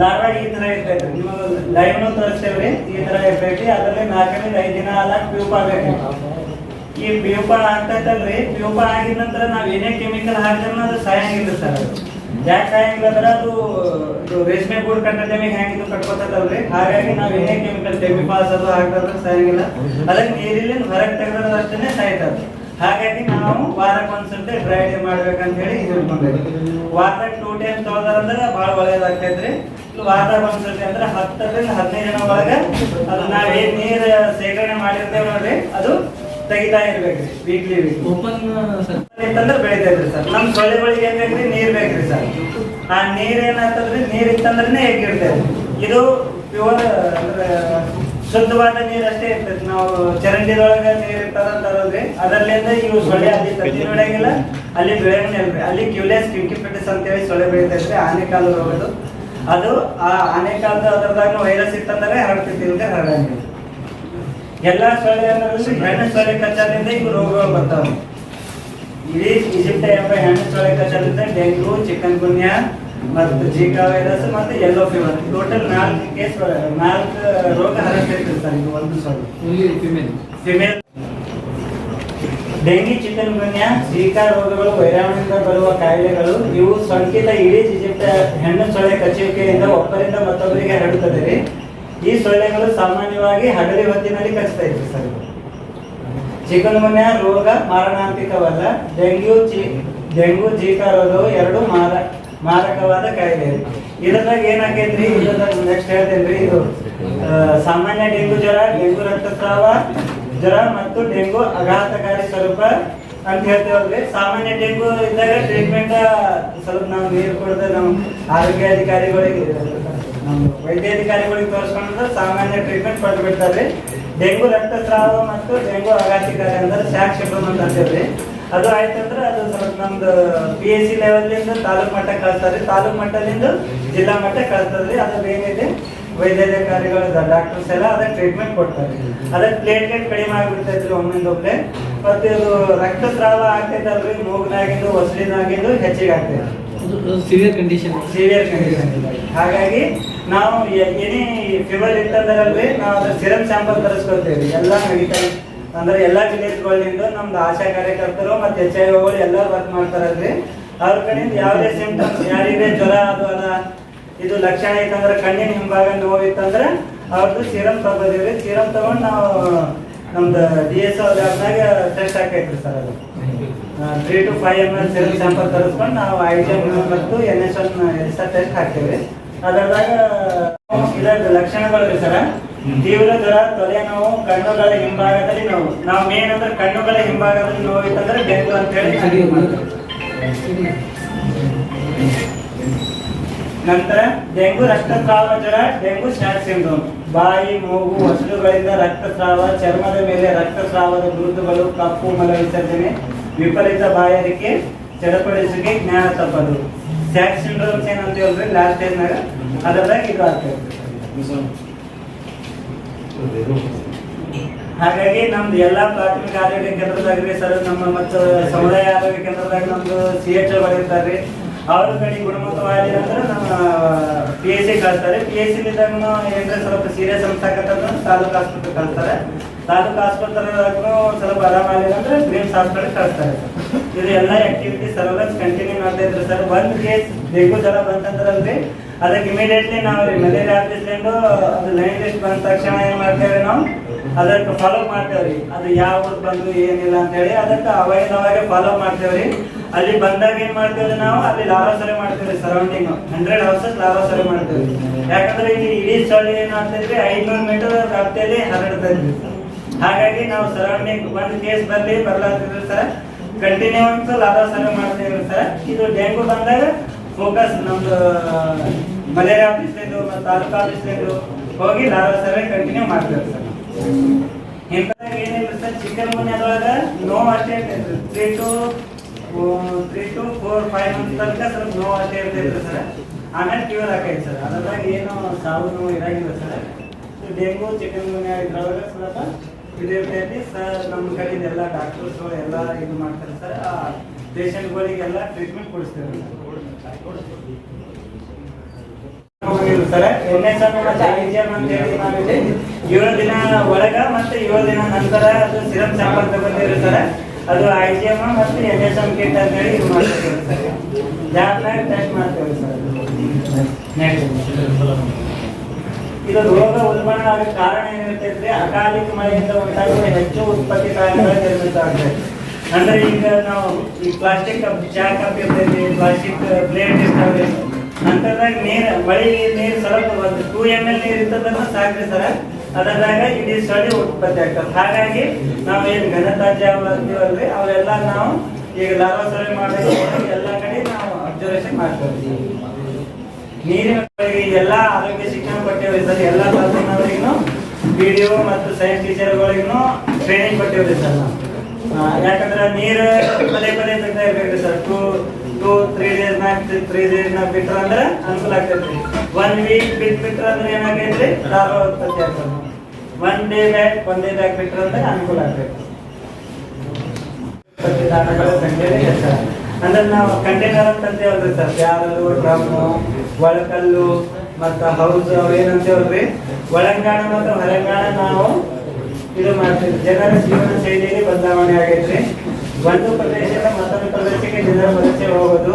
ಲಾರ್ವಾ ಈ ತರ ಇರ್ತೈತೆ ನೀವು ಲೈವ್ನು ತೋರಿಸ್ತೇವ್ರಿ. ಈ ತರ ಇರ್ತೈತಿ ಅದರಲ್ಲಿ ನಾಲ್ಕರಿಂದ ಐದು ದಿನ ಅಲ್ಲ ಪ್ಯೂಪ್ ಆಗೈತಿ ಈ ಪ್ಯೂಪ ಆಗ್ತೈತಲ್ರಿ. ಪ್ಯೂಪ ಆಗಿದ ನಂತರ ನಾವ್ ಏನೇ ಕೆಮಿಕಲ್ ಹಾಕಿದ್ರು ಅದು ಸಾಯಂಗಿಲ್ಲ ಸರ್. ಅದು ಯಾಕೆ ಅಂದ್ರೆ ಅದು, ಇದು ರೇಷ್ಮೆ ಗೂಡು ಕಟ್ಟ ಟೈಮಿಗೆ ಹೆಂಗಿದು ಕಟ್ಕೋತದಲ್ರಿ? ಹಾಗಾಗಿ ನಾವ್ ಏನೇ ಕೆಮಿಕಲ್ ಟೆಮಿಪಾಸ್ ಅದು ಹಾಕಿದ್ರೆ ಸಾಯಂಗಿಲ್ಲ. ಅದಕ್ಕೆ ನೀರಿಲ್ಲಿಂದ ಹೊರಗೆ ತೆಗೆದ್ರೆ ಅಷ್ಟೇ ಸಾಯ್ತದೆ. ಹಾಗಾಗಿ ನಾವು ವಾರಕ್ಕೆ ಒಂದ್ಸತಿ ಡ್ರೈ ಡೇ ಮಾಡ್ಬೇಕಂತ ಹೇಳಿ ಇದು ವಾರಕ್ಕೆ ಟೂ ಟೈಮ್ ತೊಗೊಳಂದ್ರೆ ಭಾಳ ಒಳ್ಳೇದಾಗ್ತೈತ್ರಿ. ವಾರದಾಗ ಒಂದ್ಸತಿ ಅಂದ್ರೆ ಹತ್ತರಿಂದ ಹದಿನೈದು ದಿನ ಒಳಗೆ ಅದು ನಾವೇನ್ ನೀರ್ ಶೇಖರಣೆ ಮಾಡಿರ್ತೇವೆ ನೋಡ್ರಿ, ಅದು ತೆಗಿತಾ ಇರ್ಬೇಕ್ರಿ ವೀಕ್ಲಿ ವೀಕ್ಲಿ ಓಪನ್ ಇತ್ತಂದ್ರೆ ಬೆಳಿತಾ ಇದ್ರಿ ಸರ್. ನಮ್ ಸೊಳ್ಳೆಗಳಿಗೆ ಏನ್ ಬೇಕ್ರಿ ನೀರ್ ಬೇಕ್ರಿ ಸರ್. ಆ ನೀರ್ ಏನಾಗ್ತದ್ರಿ ನೀರ್ ಇತ್ತಂದ್ರೆ ಹೇಗಿರ್ತೈತಿ ಇದು ಪ್ಯೂರ್ ಅಂದ್ರೆ ಶುದ್ಧವಾದ ನೀರ್ ಅಷ್ಟೇ ಇರ್ತೈತಿ ನಾವು ಚರಂಡಿದೊಳಗ ನೀರ್ ಇರ್ತದಂತಾರಲ್ರಿ ಅದರ್ಲಿಂದ ಇವು ಸೊಳ್ಳೆ ಅಲ್ಲಿ ತತ್ತಿ ಬೆಳೆಯಂಗಿಲ್ಲ ಅಲ್ಲಿ ಬೆಳೆಯಂಗಿಲ್ರಿ ಅಲ್ಲಿ ಕ್ಯೂಲೆಸ್ ಕ್ಯೂಕಿಪಿಟಿಸ್ ಅಂತೇಳಿ ಸೊಳ್ಳೆ ಬೆಳಿತೈತ್ರಿ ಆನೆಕಾಲ ರೋಗದು ಅದು ಆ ಆನೆಕಾಲದ ಅದ್ರದಾಗ ವೈರಸ್ ಇತ್ತಂದ್ರೆ ಹರಡ್ತೈತಿ ಇಲ್ದೆ ಹರಡಂಗಿಲ್ಲ. ಎಲ್ಲಾ ಸೊಳ್ಳೆ ಅನ್ನೋದ್ರಲ್ಲಿ ಹೆಣ್ಣು ಸೊಳ್ಳೆ ಕಚ್ಚಾದಿಂದ ಇವು ರೋಗಗಳು ಬರ್ತಾವೆ ಇಡೀ ಈಜಿಪ್ಟ ಎಂಬ ಹೆಣ್ಣು ಸೊಳ್ಳೆ ಕಚ್ಚಾದಿಂದ ಡೆಂಗು ಚಿಕನ್ ಗುನ್ಯಾ ಮತ್ತು ಜೀಕಾ ವೈರಸ್ ಮತ್ತು ಯೆಲ್ಲೋ ಫೀವರ್ ಟೋಟಲ್ ನಾಲ್ಕು ಕೇಸ್ ನಾಲ್ಕು ರೋಗ ಹರಡ್ತೈತೆ ಸರ್ ಇದು ಒಂದು ಸೊಳ್ಳೆ female female dengue chikungunya Zika ರೋಗಗಳು ವೈರಾಣುವಿಂದ ಬರುವ ಕಾಯಿಲೆಗಳು ಇವು ಸೋಂಕಿತ ಇಡೀ ಈಜಿಪ್ಟ ಹೆಣ್ಣು ಸೊಳ್ಳೆ ಕಚ್ಚುವಿಕೆಯಿಂದ ಒಬ್ಬರಿಂದ ಮತ್ತೊಬ್ಬರಿಗೆ ಹರಡುತ್ತದೆ ರೀ. ಈ ಸೊಳ್ಳೆಗಳು ಸಾಮಾನ್ಯವಾಗಿ ಹಗಲಿ ಹೊತ್ತಿನಲ್ಲಿ ಕಚ್ತಾ ಇದ್ವಿ ಸರ್. ಇವು. ಚಿಕನ್ ಗುನ್ಯಾ ರೋಗ ಮಾರಣಾಂತಿಕವಲ್ಲ, ಡೆಂಗ್ಯೂ ಚಿ ಡೆಂಗು ಜೀಕಾ ರೋಗವು ಎರಡು ಮಾರ, ಮಾರಕವಾದ ಕಾಯಿಲೆ ಇದ್ರಾಗ ಏನಾಕೈತ್ರಿ ಇದ್ರದಾಗ ನೆಕ್ಸ್ಟ್ ಹೇಳ್ತೇನ್ರಿ ಇದು ಸಾಮಾನ್ಯ ಡೆಂಗು ಜ್ವರ ಡೆಂಗು ರಕ್ತಸ್ರಾವ, ಜ್ವರ ಮತ್ತು ಡೆಂಗು ಆಘಾತಕಾರಿ ಸ್ವರೂಪ ಅಂತ ಹೇಳ್ತೇವಲ್ರಿ. ಸಾಮಾನ್ಯ ಡೆಂಗು ಇದ್ದಾಗ ಟ್ರೀಟ್ಮೆಂಟ್ ಸ್ವಲ್ಪ ನಾವು ನೀರು ಕುಡಿದ್ರೆ ನಮ್ಮ ಆರೋಗ್ಯ ಅಧಿಕಾರಿಗಳಿಗೆ ನಮ್ಮ ವೈದ್ಯಾಧಿಕಾರಿಗಳಿಗೆ ತೋರಿಸ್ಕೊಂಡ್ರೆ ಸಾಮಾನ್ಯ ಟ್ರೀಟ್ಮೆಂಟ್ ಪಡೆದು ಬಿಡ್ತಾರೆ ಡೆಂಗು ರಕ್ತಸ್ರಾವ ಮತ್ತು ಡೆಂಗು ಕಾರ್ಯ ಅಂದ್ರೆ ಶಾಕ್ ಶಿಬ್ರಮ್ ಅಂತ ಅಂತೀವ್ರಿ ಅದು ಆಯ್ತಂದ್ರೆ ಅದು ಸ್ವಲ್ಪ ನಮ್ದು ಪಿ ಎಸ್ ಸಿ ಲೆವೆಲ್ನಿಂದ ತಾಲೂಕು ಮಟ್ಟಕ್ಕೆ ಕಳಿಸ್ತಾರೆ. ತಾಲೂಕು ಮಟ್ಟದಿಂದ ಜಿಲ್ಲಾ ಮಟ್ಟಕ್ಕೆ ಕಳಿಸ್ತದ್ರಿ ಅದ್ರಲ್ಲಿ ಏನಿದೆ? ವೈದ್ಯಾಧಿಕಾರಿಗಳು ಡಾಕ್ಟರ್ಸ್ ಎಲ್ಲ ಅದಕ್ಕೆ ಟ್ರೀಟ್ಮೆಂಟ್ ಕೊಡ್ತಾರೆ. ಅದಕ್ಕೆ ಪ್ಲೇಟ್ಲೆಟ್ ಕಡಿಮೆ ಆಗ್ಬಿಡ್ತೈತ್ರಿ ಒಮ್ಮಿಂದೊಬ್ಳೆ ಮತ್ತೆ ಇದು ರಕ್ತಸ್ರಾವ ಆಗ್ತೈತಲ್ರಿ ಮೂಗ್ನಾಗಿಂದು ಹೊಸಲಿನಾಗಿಂದು ಹೆಚ್ಚಿಗೆ ಆಗ್ತೈತೆ ಸಿವಿಯರ್ ಕಂಡೀಷನ್ ಸಿವಿಯರ್ ಕಂಡೀಷನ್ ಹಾಗಾಗಿ ನಾವು ಎನಿ ಫೀವರ್ ಇತ್ತಂದ್ರಲ್ಲಿ ನಾವು ಅದ್ರ ಸಿರಮ್ ಸ್ಯಾಂಪಲ್ ತರಿಸ್ಕೊಳ್ತೇವೆ. ಎಲ್ಲ ಮೆಡಿಕಲ್ ಅಂದ್ರೆ ಎಲ್ಲ ವಿಲೇಜ್ಗಳಿಂದ ನಮ್ದು ಆಶಾ ಕಾರ್ಯಕರ್ತರು ಮತ್ತೆ ಎಚ್ ಐ ಓಗಳು ಎಲ್ಲ ವರ್ಕ್ ಮಾಡ್ತಾರಲ್ರಿ ಅವ್ರ ಕಡೆಯಿಂದ ಯಾವುದೇ ಸಿಂಪ್ಟಮ್ಸ್ ಯಾರಿಗೆ ಜ್ವರ ಅದು ಅದ ಇದು ಲಕ್ಷಣ ಇತ್ತಂದ್ರೆ ಕಣ್ಣಿನ ಹಿಂಭಾಗ ನೋವು ಇತ್ತಂದ್ರೆ ಅವ್ರದ್ದು ಸಿರಮ್ ತಗೋದಿವ್ರಿ. ಸಿರಮ್ ತಗೊಂಡು ನಾವು ನಮ್ದು ಡಿ ಎಸ್ ಲ್ಯಾಬ್ನಾಗ ಟೆಸ್ಟ್ ಹಾಕೈತ್ರಿ ಸರ್ ಅದು. Three to five M L serum sample ತರಿಸ್ಕೊಂಡು ನಾವು ಐ ಜಿ ಮತ್ತು N S one S test ಹಾಕ್ತೇವೆ ಅದರದಾಗ ಇದರ ಲಕ್ಷಣಗಳು ರೀ ಸರ. ತೀವ್ರ ಜ್ವರ ತೊಲೆ ನೋವು ಕಣ್ಣುಗಳ ಹಿಂಭಾಗದಲ್ಲಿ ನೋವು. ನಾವು ಮೇನ್ ಅಂದ್ರೆ ಕಣ್ಣುಗಳ ಹಿಂಭಾಗದಲ್ಲಿ ನೋವು ಇತ್ತಂದ್ರೆ ಡೆಂಗು ಅಂತ ಹೇಳಿ ನಂತರ ಡೆಂಗು ರಕ್ತಸ್ರಾವ ಜ್ವರ ಡೆಂಗು ಸ್ಟಾರ್ಟ್ ಸಿಂಡ್ರೋಮ್. ಬಾಯಿ ಮೂಗು ಹಸಿರುಗಳಿಂದ ರಕ್ತಸ್ರಾವ ಚರ್ಮದ ಮೇಲೆ ರಕ್ತಸ್ರಾವದ ಗುರುತುಗಳು ಕಪ್ಪು ಮಲ ವಿಸರ್ಜನೆ ವಿಪರೀತ ಬಾಯಾರಿಕೆ ಚಡಪಡಿಸುವಿಕೆ ಜ್ಞಾನ ತಪ್ಪದು ಸ್ಯಾಕ್ ಸಿಂಡ್ರೋಮ್ಸ್ ಏನಂತ ಹೇಳಿದ್ರೆ ಲಾಸ್ಟ್ ಟೈಮ್ನಾಗ ಅದರದಾಗ ಇದು ಆಗ್ತದೆ. ಹಾಗಾಗಿ ನಮ್ದು ಎಲ್ಲಾ ಪ್ರಾಥಮಿಕ ಆರೋಗ್ಯ ಕೇಂದ್ರದಾಗ ರೀ ಸರ್, ನಮ್ಮ ಮತ್ತು ಸಮುದಾಯ ಆರೋಗ್ಯ ಕೇಂದ್ರದಾಗ ನಮ್ದು ಸಿ ಎಚ್ ಇರ್ತಾರ್ರಿ ಅವ್ರ ಕಡೆ ಗುಣಮುಖವಾಗಿ ಅಂದ್ರೆ ನಮ್ಮ ಪಿ ಎಚ್ ಸಿ ಕಳಿಸ್ತಾರೆ. ಪಿ ಎಚ್ ಸಿ ಏನ್ರೆ ಸ್ವಲ್ಪ ಸೀರಿಯಸ್ ಅನ್ಸಕತ್ತಂದ್ರೆ ತಾಲೂಕು ಆಸ್ಪತ್ರೆ ಕಳಿಸ್ತಾರೆ. ತಾಲೂಕು ಆಸ್ಪತ್ರೆದಾಗೂ ಸ್ವಲ್ಪ ಆರಾಮಾಗಿಲ್ಲ ಅಂದ್ರೆ ಗ್ರೀನ್ಸ್ ಹಾಸ್ಪಿಟಲ್ ಕಳಿಸ್ತಾರೆ ಇದು ಎಲ್ಲ ಆಕ್ಟಿವಿಟಿ ಸರ್ವೆಲೆನ್ಸ್ ಕಂಟಿನ್ಯೂ ಮಾಡ್ತಾ ಇದ್ರು ಸರ್. ಒಂದು ಕೇಸ್ ಡೆಂಗು ಜ್ವರ ಬಂತಂದ್ರಲ್ರಿ ಅದಕ್ಕೆ ಇಮಿಡಿಯೇಟ್ಲಿ ನಾವು ರೀ ಮಲೇರಿಯಾ ಅದು ಲೈನ್ ಲಿಸ್ಟ್ ಬಂದ ತಕ್ಷಣ ಏನ್ ಮಾಡ್ತೇವೆ ನಾವು? ಅದಕ್ಕೆ ಫಾಲೋ ಮಾಡ್ತೇವ್ರಿ ಅದು ಯಾವ ಬಂದು ಏನಿಲ್ಲ ಅಂತ ಹೇಳಿ ಅದಕ್ಕೆ ಅವಾಗ ಅವಾಗ ಫಾಲೋ ಮಾಡ್ತೇವ್ರಿ ಅಲ್ಲಿ ಬಂದಾಗ ಏನ್ ಮಾಡ್ತೇವ್ರಿ ನಾವು ಅಲ್ಲಿ ಲಾರೋ ಸರಿ ಮಾಡ್ತೇವ್ರಿ ಸರೌಂಡಿಂಗ್ ಹಂಡ್ರೆಡ್ ಹೌಸಸ್ ಲಾರೋ ಸರಿ ಮಾಡ್ತೇವ್ರಿ ಯಾಕಂದ್ರೆ ಇಲ್ಲಿ ಇಡೀ ಸ್ಥಳ ಏನಾಗ್ತೈತ್ರಿ ಐದ್ನೂರು ಮೀಟರ್ ವ್ಯಾಪ್ತಿಯಲ್ಲಿ ಹರಡ್ತೈತ್ರಿ ಹಾಗಾಗಿ ನಾವು ಸರೌಂಡಿಂಗ್ ಒಂದು ಕೇಸ್ ಬರ್ಲಿ ಬರಲಾಗ್ತಿದ್ರು ಸರ್ ಕಂಟಿನ್ಯೂಸ್ ಲಾರೋ ಮಾಡ್ತಾ ಮಾಡ್ತೇವ್ರಿ ಸರ್ ಇದು ಡೆಂಗು ಬಂದಾಗ ಫೋಕಸ್ ನಮ್ದು ಮಲೇರಿಯಾ ಆಫೀಸ್ಲಿಂದು ಮತ್ತು ತಾಲೂಕು ಆಫೀಸ್ಲಿಂದು ಹೋಗಿ ಸರ್ವೆ ಕಂಟಿನ್ಯೂ ಮಾಡ್ತೇವೆ ಸರ್ ಇಂಥದಾಗ ಏನಿಲ್ಲ ಸರ್ ಚಿಕನ್ ಗುನ್ಯಾದೊಳಗ ನೋವು ಅಷ್ಟೇ ಇರ್ತೈತೆ three to three to four five month ತನಕ ಸ್ವಲ್ಪ ನೋವು ಅಷ್ಟೇ ಇರ್ತೈತೆ ಸರ್ ಆಮೇಲೆ ಕ್ಯೂರ್ ಆಕೈತೆ ಸರ್ ಅದ್ರಾಗ ಏನು ಸಾವು ನೋವು ಇರಂಗಿಲ್ಲ ಸರ್ ಡೆಂಗು ಚಿಕನ್ ಗುನ್ಯಾ ಇದ್ರೊಳಗ ಸ್ವಲ್ಪ ಇದು ಇರ್ತೈತಿ ಸರ್, ನಮ್ಮ ಕಡೆಯಿಂದ ಎಲ್ಲ ಡಾಕ್ಟರ್ಸ್ ಎಲ್ಲ ಇದು ಮಾಡ್ತಾರೆ ಸರ್. ಆ ಪೇಷಂಟ್ಗಳಿಗೆಲ್ಲ ಟ್ರೀಟ್ಮೆಂಟ್ ಕೊಡಿಸ್ತೇವೆ ಸರ್ ಎನ್ ಎಸ್ ಅಂತ ಹೇಳಿ ನಾವಿಲ್ಲಿ ಏಳು ದಿನ ಒಳಗ ಮತ್ತೆ ಏಳು ದಿನ ನಂತರ ಅದು ಸಿರಮ್ ಸ್ಯಾಂಪಲ್ ತಗೊಂಡಿರಿ ಸರ್, ಅದು ಐ ಜಿ ಎಂ ಮತ್ತು ಎನ್ ಎಸ್ ಎಂ ಕಿಟ್ ಅಂತ ಹೇಳಿ ಇದು ಮಾಡ್ತೇವೆ ಸರ್. ಜಾಬ್ನಾಗ ಟೆಸ್ಟ್ ಮಾಡ್ತೇವೆ ಸರ್. ಇದು ರೋಗ ಉಲ್ಬಣ ಆಗಕ್ಕೆ ಕಾರಣ ಏನಿರ್ತೈತ್ರಿ ಅಕಾಲಿಕ ಮಳೆಯಿಂದ ಉಂಟಾಗುವ ಹೆಚ್ಚು ಉತ್ಪತ್ತಿ ಕಾರಣಗಳ ನಿರ್ಮಿತ ಆಗ್ತದೆ. ಅಂದ್ರೆ ಈಗ ನಾವು ಈ ಪ್ಲಾಸ್ಟಿಕ್ ಕಪ್ ಚಾ ಕಪ್ ಇರ್ತೈತಿ ಪ್ಲಾಸ್ಟಿಕ್ ಪ್ಲೇಟ್ ಇರ್ತಾವೆ. ಅಂತದಾಗ ನೀರ್, ಮಳೆ ನೀರ್ ಸ್ವಲ್ಪ ಒಂದು ಟೂ ಎಂ ಎಲ್ ನೀರ್ ಇರ್ತದನ್ನ ಸಾಕ್ರಿ ಸರ. ಇಡೀ ಸಳಿ ಉತ್ಪತ್ತಿ ಆಗ್ತದೆ. ಹಾಗಾಗಿ ನಾವು ಏನ್ ಘನತಾಜ್ಯ ಅಂತೀವಲ್ರಿ, ಅವೆಲ್ಲ ನಾವು ಈಗ ಲಾಭ ಸರ್ವೆ ಮಾಡಿ ಎಲ್ಲ ಕಡೆ ನಾವು ಅಬ್ಸರ್ವೇಷನ್ ಮಾಡ್ತೀವಿ. ನೀರಿನ ಎಲ್ಲ ಆರೋಗ್ಯ ಶಿಕ್ಷಣ ಕೊಟ್ಟಿವ್ರಿ ಸರ್ ಎಲ್ಲ ತಜ್ಞರವರಿಗೂ ವಿಡಿಯೋ ಮತ್ತು ಸೈನ್ಸ್ ಟೀಚರ್ಗಳಿಗೂ ಟ್ರೈನಿಂಗ್ ಕೊಟ್ಟಿವ್ರಿ ಸರ್ ಯಾಕಂದ್ರೆ ನೀರು ಪದೇ ಪದೇ ತೆಗ್ತಾ ಇರ್ಬೇಕ್ರಿ sir. Two two three days back three days back ಬಿಟ್ರ ಅಂದ್ರೆ ಅನುಕೂಲ ಆಗ್ತೈತ್ರಿ ಒನ್ ವೀಕ್ ಬಿಟ್ ಬಿಟ್ರ ಅಂದ್ರೆ ಏನಾಗೈತ್ರಿ? ಲಾರ್ವಾ ಉತ್ಪತ್ತಿ ಆಗ್ತದೆ. One day back one day back ಬಿಟ್ರ ಅಂದ್ರೆ ಅನುಕೂಲ ಆಗ್ತೈತಿ ಸಂಖ್ಯೆ ಅಂದ್ರೆ ನಾವು ಕಂಟೈನರ್ ಅಂತ ಅಂತೇವಲ್ರಿ ಸರ್ ಬ್ಯಾರಲು ಡ್ರಮ್ಮು, ಒಳಕಲ್ಲು, ಮತ್ತ ಹೌಸ್ ಅವೇನಂತೇವಲ್ರಿ ಒಳಂಗಾಣ ಮತ್ತು ಹೊರಂಗಾಣ ನಾವು ಇದು ಮಾಡ್ತೀವಿ. ಜನರ ಜೀವನ ಶೈಲಿಯಲ್ಲಿ ಬದಲಾವಣೆ ಆಗೈತ್ರಿ. ಒಂದು ಪ್ರದೇಶದ ಮತ್ತೊಂದು ಪ್ರದೇಶಕ್ಕೆ ಜನರ ವಲಸೆ ಹೋಗೋದು.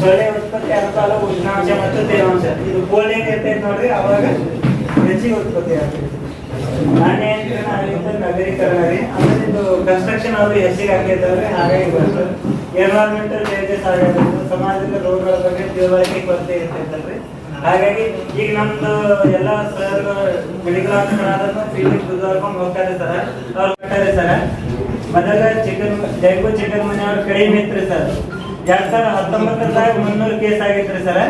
ಸೊಳ್ಳೆ ಉತ್ಪತ್ತಿ ಅನುಕಾಲ ಉಷ್ಣಾಂಶ ಮತ್ತು ತೇವಾಂಶ. ಇದು ಕೋಲ್ಡ್ ಇರ್ತೈತೆ ನೋಡ್ರಿ, ಅವಾಗ ಹೆಚ್ಚಿಗೆ ಉತ್ಪತ್ತಿ ಆಗ್ತೈತಿ. ಆಗಿದ್ದು ನಗರೀಕರಣ ರೀ ಅಂದ್ರೆ ಇದು ಕನ್ಸ್ಟ್ರಕ್ಷನ್ ಅವರು ಹೆಚ್ಚಿಗೆ ಆಗೈತಲ್ರಿ ಹಾಗಾಗಿ ಬಂತು ಎನ್ವೈರನ್ಮೆಂಟಲ್ ಚೇಂಜಸ್ ಆಗಿರ್ಬೋದು ಸಮಾಜದ ರೋಗಗಳ ಬಗ್ಗೆ ತಿಳುವಳಿಕೆ ಕೊರತೆ ಇರ್ತೈತಲ್ರಿ? ಹಾಗಾಗಿ ಈಗ ನಮ್ದು ಎಲ್ಲ ಸರ್ ಮೆಡಿಕಲ್ ಆಫೀಸರ್ ಫೀಲ್ಡ್ ಕುದುರ್ಕೊಂಡು ಹೋಗ್ತಾರೆ ಸರ್ ಅವ್ರು ಬರ್ತಾರೆ ಸರ್ ಮೊದಲ ಚಿಕನ್ ಡೆಂಗು ಚಿಕನ್ ಮನೆ ಕಡಿಮೆ ಇತ್ತು ಸರ್ ಎರಡ್ ಸಾವಿರ ಹತ್ತೊಂಬತ್ತರದಾಗ ಮುನ್ನೂರು ಕೇಸ್ ಆಗಿತ್ತು ಸರ್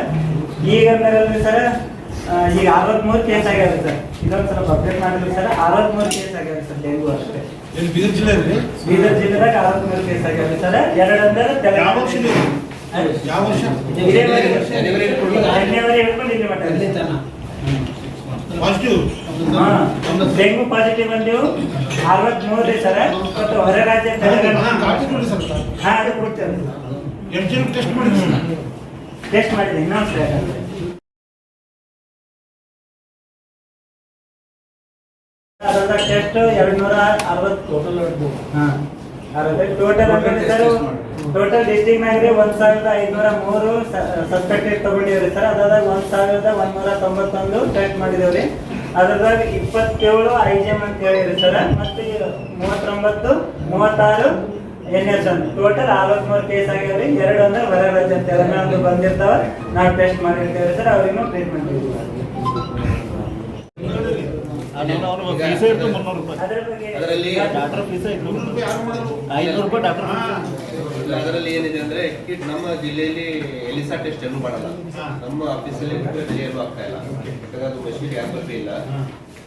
ಈಗ ಅಂದ್ರಲ್ರಿ ಸರ್ ಈಗ ಅರವತ್ಮೂರು ಕೇಸ್ ಆಗ್ಯಾವ ಸರ್ ಇದೊಂದು ಸ್ವಲ್ಪ ಅಪ್ಡೇಟ್ ಮಾಡಿದ್ರಿ ಸರ್ ಅರವತ್ಮೂರು ಕೇಸ್ ಆಗ್ಯಾವ ಸರ್ ಡೆಂಗು ಅಷ್ಟೇ. ಇಲ್ಲಿ ಬೀದರ್ ಜಿಲ್ಲೆ ರೀ ಬೀದರ್ ಜಿಲ್ಲೆದಾಗ ಅರವತ್ಮೂರು ಕೇಸ್ ಆಗ್ಯಾವ ಸರ್ ಎರಡು ಅಂದ್ರೆ ಯಾವ ವರ್ಷ ಇದು? ಯಾವ ವರ್ಷ ಜನವರಿ ಹಿಡ್ಕೊಂಡು ಇಲ್ಲಿ ಮಟ್ಟ ಇದೆ. ಪಾಸಿಟಿವ್ ಹಾ. ಡೆಂಗು ಪಾಸಿಟಿವ್ ಬಂದಿವು ಅರವತ್ಮೂರು ರೀ ಸರ್ ಮತ್ತು ಹೊರ ರಾಜ್ಯ ತೆಲಂಗಾಣ ಕಾಪಿ ಕೊಡಿ ಸರ್ ಹಾ ಅದು ಕೊಡ್ತೇವೆ ಎಷ್ಟು ಜನ ಟೆಸ್ಟ್ ಮಾಡಿದ್ರಿ ಟೆಸ್ಟ್ ಮಾಡಿದೆ ಇನ್ನೊಂದು ಸಲ ಟೆಸ್ಟ್ ಎರಡು ನೂರ ಅರವತ್ತು ಟೋಟಲ್ ಹಾಂ. ಟೋಟಲ್ ಸರ್ ಟೋಟಲ್ ಡಿಸ್ಟಿಕ್ ನಾಗ್ರಿ ಒಂದ್ ಸಾವಿರದ ಐದ್ನೂರ ಮೂರು ಸಸ್ಪೆಕ್ಟೆಡ್ ತಗೊಂಡಿವ್ರಿ ಸರ್. ಅದಾದಾಗ ಒಂದ್ ಸಾವಿರದ ಒಂದ್ನೂರ ತೊಂಬತ್ತೊಂದು ಟೆಸ್ಟ್ ಮಾಡಿದೇವ್ರಿ. ಅದ್ರದಾಗ ಇಪ್ಪತ್ತೇಳು ಐ ಜಿ ಎಂ ಅಂತ ಹೇಳಿರಿ ಸರ್. ಮತ್ತೆ ಮೂವತ್ತೊಂಬತ್ತು ಮೂವತ್ತಾರು ಎನ್ ಎಸ್ ಅಂತ ಟೋಟಲ್ ಅರವತ್ಮೂರು ಕೇಸ್ ಆಗ್ಯಾವ್ರಿ. ಎರಡು ಅಂದ್ರೆ ಹೊರ ರಾಜ್ಯ ತೆಲಂಗಾಣದ್ದು ಬಂದಿರ್ತಾವ. ನಾವು ಟೆಸ್ಟ್ ಮಾಡಿರ್ತೇವೆ ಸರ್. ಅವ್ರಿಗೂ ಟ್ರೀಟ್ಮೆಂಟ್ ಫೀಸೇ ಅದರಲ್ಲಿ ಏನಿದೆ ಅಂದ್ರೆ ಕಿಟ್ ನಮ್ಮ ಜಿಲ್ಲೆಯಲ್ಲಿ ಎಲಿಸಾ ಟೆಸ್ಟ್ ಎಲ್ಲೂ ಮಾಡಲ್ಲ. ನಮ್ಮ ಆಫೀಸಲ್ಲಿ ಎಲ್ಲೂ ಆಗ್ತಾ ಇಲ್ಲ. ಯಾಕಂದ್ರೆ ಅದು ಮಷೀನ್ ಯಾರು ಇಲ್ಲ.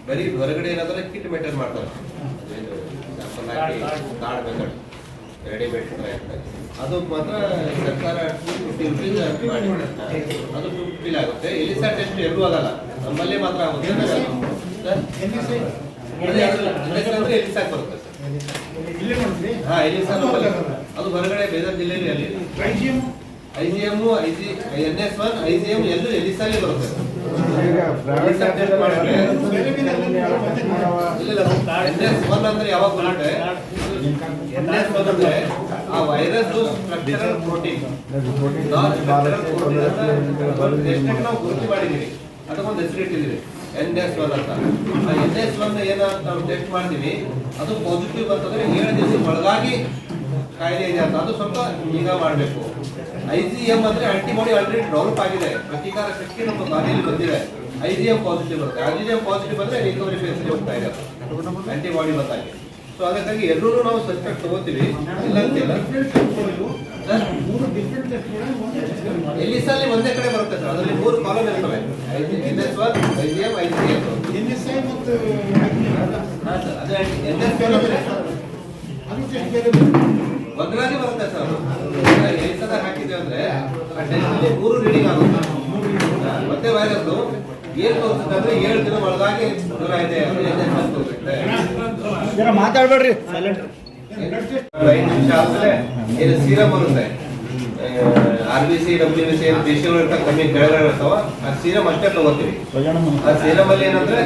ಬರೀ ಹೊರಗಡೆ ಏನಾದ್ರೆ ಕಿಟ್ ಮೇಂಟೈನ್ ಮಾಡ್ತಾರೆ. ಕಾರ್ಡ್ ಬೇಕಾದ್ರೆ ರೆಡಿಮೇಡ್ ಅದು ಮಾತ್ರ ಸರ್ಕಾರ ಟೂ ಫಿಫ್ಟಿ ರುಪೀಸ್ ಮಾಡಿ ಅದು ಟೂ ಫಿಫ್ಟಿ ಆಗುತ್ತೆ. ಎಲಿಸಾ ಟೆಸ್ಟ್ ಎಲ್ಲೂ ಆಗಲ್ಲ. ನಮ್ಮಲ್ಲೇ ಮಾತ್ರ ಆಗುತ್ತೆ. ಅದೇ ಹೊರಗಡೆ ಬೇದರ್ ಜಿಲ್ಲೆಯಲ್ಲಿ ಅಲ್ಲಿ. I C M I C M I G N S one I C M ಎಲ್ಲೂ ಎಲಿಸಾಲಿ ಬರುತ್ತೆ ಎನ್ ಎಸ್ ಒನ್ ಅಂದ್ರೆ ಯಾವಾಗ ಬರುತ್ತೆ ಎನ್ ಎಸ್ ಒನ್ ಅಂದ್ರೆ ಆ ವೈರಸ್ ಸ್ಟ್ರಕ್ಚರಲ್ ಪ್ರೋಟೀನ್ ನಾವು ಗುರುತು ಮಾಡಿದೀವಿ ಅದಕ್ಕೊಂದು ಹೆಸರು ಇಟ್ಟಿದ್ದೀವಿ ಎನ್ ಎಸ್ ಒನ್ ಅಂತ ಆ ಎನ್ ಎಸ್ ಒನ್ ಏನ ನಾವು ಟೆಸ್ಟ್ ಮಾಡ್ತೀವಿ, ಅದು ಪಾಸಿಟಿವ್ ಅಂತಂದ್ರೆ ಏಳು ದಿವಸ ಒಳಗಾಗಿ ಕಾಯಿಲೆ ಇದೆ ಅಂತ. ಅದು ಸ್ವಲ್ಪ ಈಗ ಮಾಡಬೇಕು. ಐ ಜಿ ಎಂ ಅಂದ್ರೆ ಆಂಟಿಬಾಡಿ ಆಲ್ರೆಡಿ ಡೆವಲಪ್ ಆಗಿದೆ. ಪ್ರತಿಕಾರ ಶಕ್ತಿ ನಮ್ಮ ಬಾಡಿಯಲ್ಲಿ ಬಂದಿದೆ. ಐ ಜಿ ಎಂ ಪಾಸಿಟಿವ್ ಬರುತ್ತೆ. ಐ ಜಿ ಎಂ ಪಾಸಿಟಿವ್ ಬಂದ್ರೆ ರಿಕವರಿ ಫೇಸ್ ಹೋಗ್ತಾ ಇದೆ ಆಂಟಿಬಾಡಿ ಬಂದಾಗೆ. ಸೊ ಅದಕ್ಕಾಗಿ ಎಲ್ಲರೂ ನಾವು ಸಸ್ಪೆಕ್ಟ್ ತಗೋತೀವಿ. ಇಲ್ಲ ಅಂತಿಲ್ಲ ಎಲ್ಲಿ ಸಲ ಒಂದೇ ಕಡೆ ಬರುತ್ತೆ ಸರ್ ಅದರಲ್ಲಿ ಮೂರು ಕಾಲಮ್ ಇರ್ತವೆ. N S one I G M I C M N S I ಮತ್ತು ಹಾಂ ಸರ್ ಅದೇ ಎನ್ ಎಸ್ ಬರುತ್ತೆ ಸರ್ ಅದು ಎಲ್ಸದ ಹಾಕಿದ್ದೇವೆ ಅಂದ್ರೆ ಆ ಟೆಸ್ಟಲ್ಲಿ ಮೂರು ರೀಡಿಂಗ್ ಆಗುತ್ತೆ. ಮತ್ತೆ ವೈರಸ್ ಏನ್ ತೋರಿಸುತ್ತೆ ಅಂದ್ರೆ ಏಳು ದಿನ ಒಳಗಾಗಿ ಜ್ವರ ಇದೆ. ತೋರಿಸುತ್ತೆ ಮಾತಾಡ್ಬೇಡ್ರಿ. ಐದು ನಿಮಿಷ ಆದ್ಮೇಲೆ ಬರುತ್ತೆ? R B C W B C ದೇಶಗಳು ಕಮ್ಮಿ ಕೆಳಗಡೆ ಇರ್ತಾವ ಆ ಸೀರಮ್ ಅಷ್ಟೇ ತಗೋತೀವಿ. ಆ ಸೀರಮ್ ಅಲ್ಲಿ ಏನಂದ್ರೆ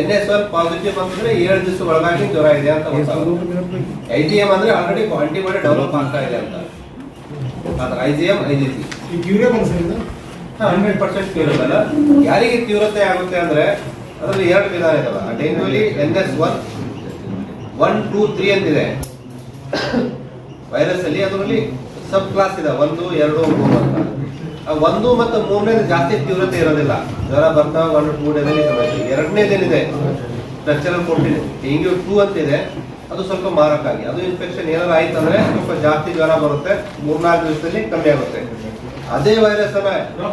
ಎನ್ ಎಸ್ ಒನ್ ಪಾಸಿಟಿವ್ ಬಂದ್ರೆ ಏಳು ದಿವಸ ಒಳಗಾಗಿ ಜ್ವರ ಇದೆ ಅಂತ ಗೊತ್ತಾಗುತ್ತೆ. ಐ ಜಿ ಎಂ ಅಂದ್ರೆ ಆಲ್ರೆಡಿ ಆಂಟಿಬಾಡಿ ಡೆವಲಪ್ ಆಗ್ತಾ ಇದೆ ಅಂತ. ಆದ್ರೆ I G M I G C hundred percent curable ಯಾರಿಗೆ ತೀವ್ರತೆ ಆಗುತ್ತೆ ಅಂದ್ರೆ ಅದ್ರಲ್ಲಿ ಎರಡು ವಿಧಾನ ಇದಾವೆ. ಡೆಂಗ್ಯೂಲಿ N S one one two three ಅಂತಿದೆ. ವೈರಸ್ ಅಲ್ಲಿ ಅದರಲ್ಲಿ ಸಬ್ ಕ್ಲಾಸ್ ಇದೆ. ಒಂದು, ಎರಡು, ಮೂರು ಅಂತ. ಒಂದು ಮತ್ತು ಮೂರನೇ ಜಾಸ್ತಿ ತೀವ್ರತೆ ಇರೋದಿಲ್ಲ. ಜ್ವರ ಬರ್ತಾ ಒಂದು ಟೂ ಡೇದಲ್ಲಿ ಎರಡನೇದೇನಿದೆ? ಸ್ಟ್ರಕ್ಚರಲ್ ಕೊಟ್ಟಿದೆ ಡೆಂಗ್ಯೂ ಟೂ ಅಂತಿದೆ, ಅದು ಸ್ವಲ್ಪ ಮಾರಕ್ಕಾಗಿ. ಅದು ಇನ್ಫೆಕ್ಷನ್ ಏನಾದ್ರು ಆಯ್ತು ಅಂದ್ರೆ ಸ್ವಲ್ಪ ಜಾಸ್ತಿ ಜ್ವರ ಬರುತ್ತೆ. ಮೂರ್ನಾಲ್ಕು ದಿವಸದಲ್ಲಿ ಕಮ್ಮಿ ಆಗುತ್ತೆ. ಅದೇ ವೈರಸ್ ಅನ್ನ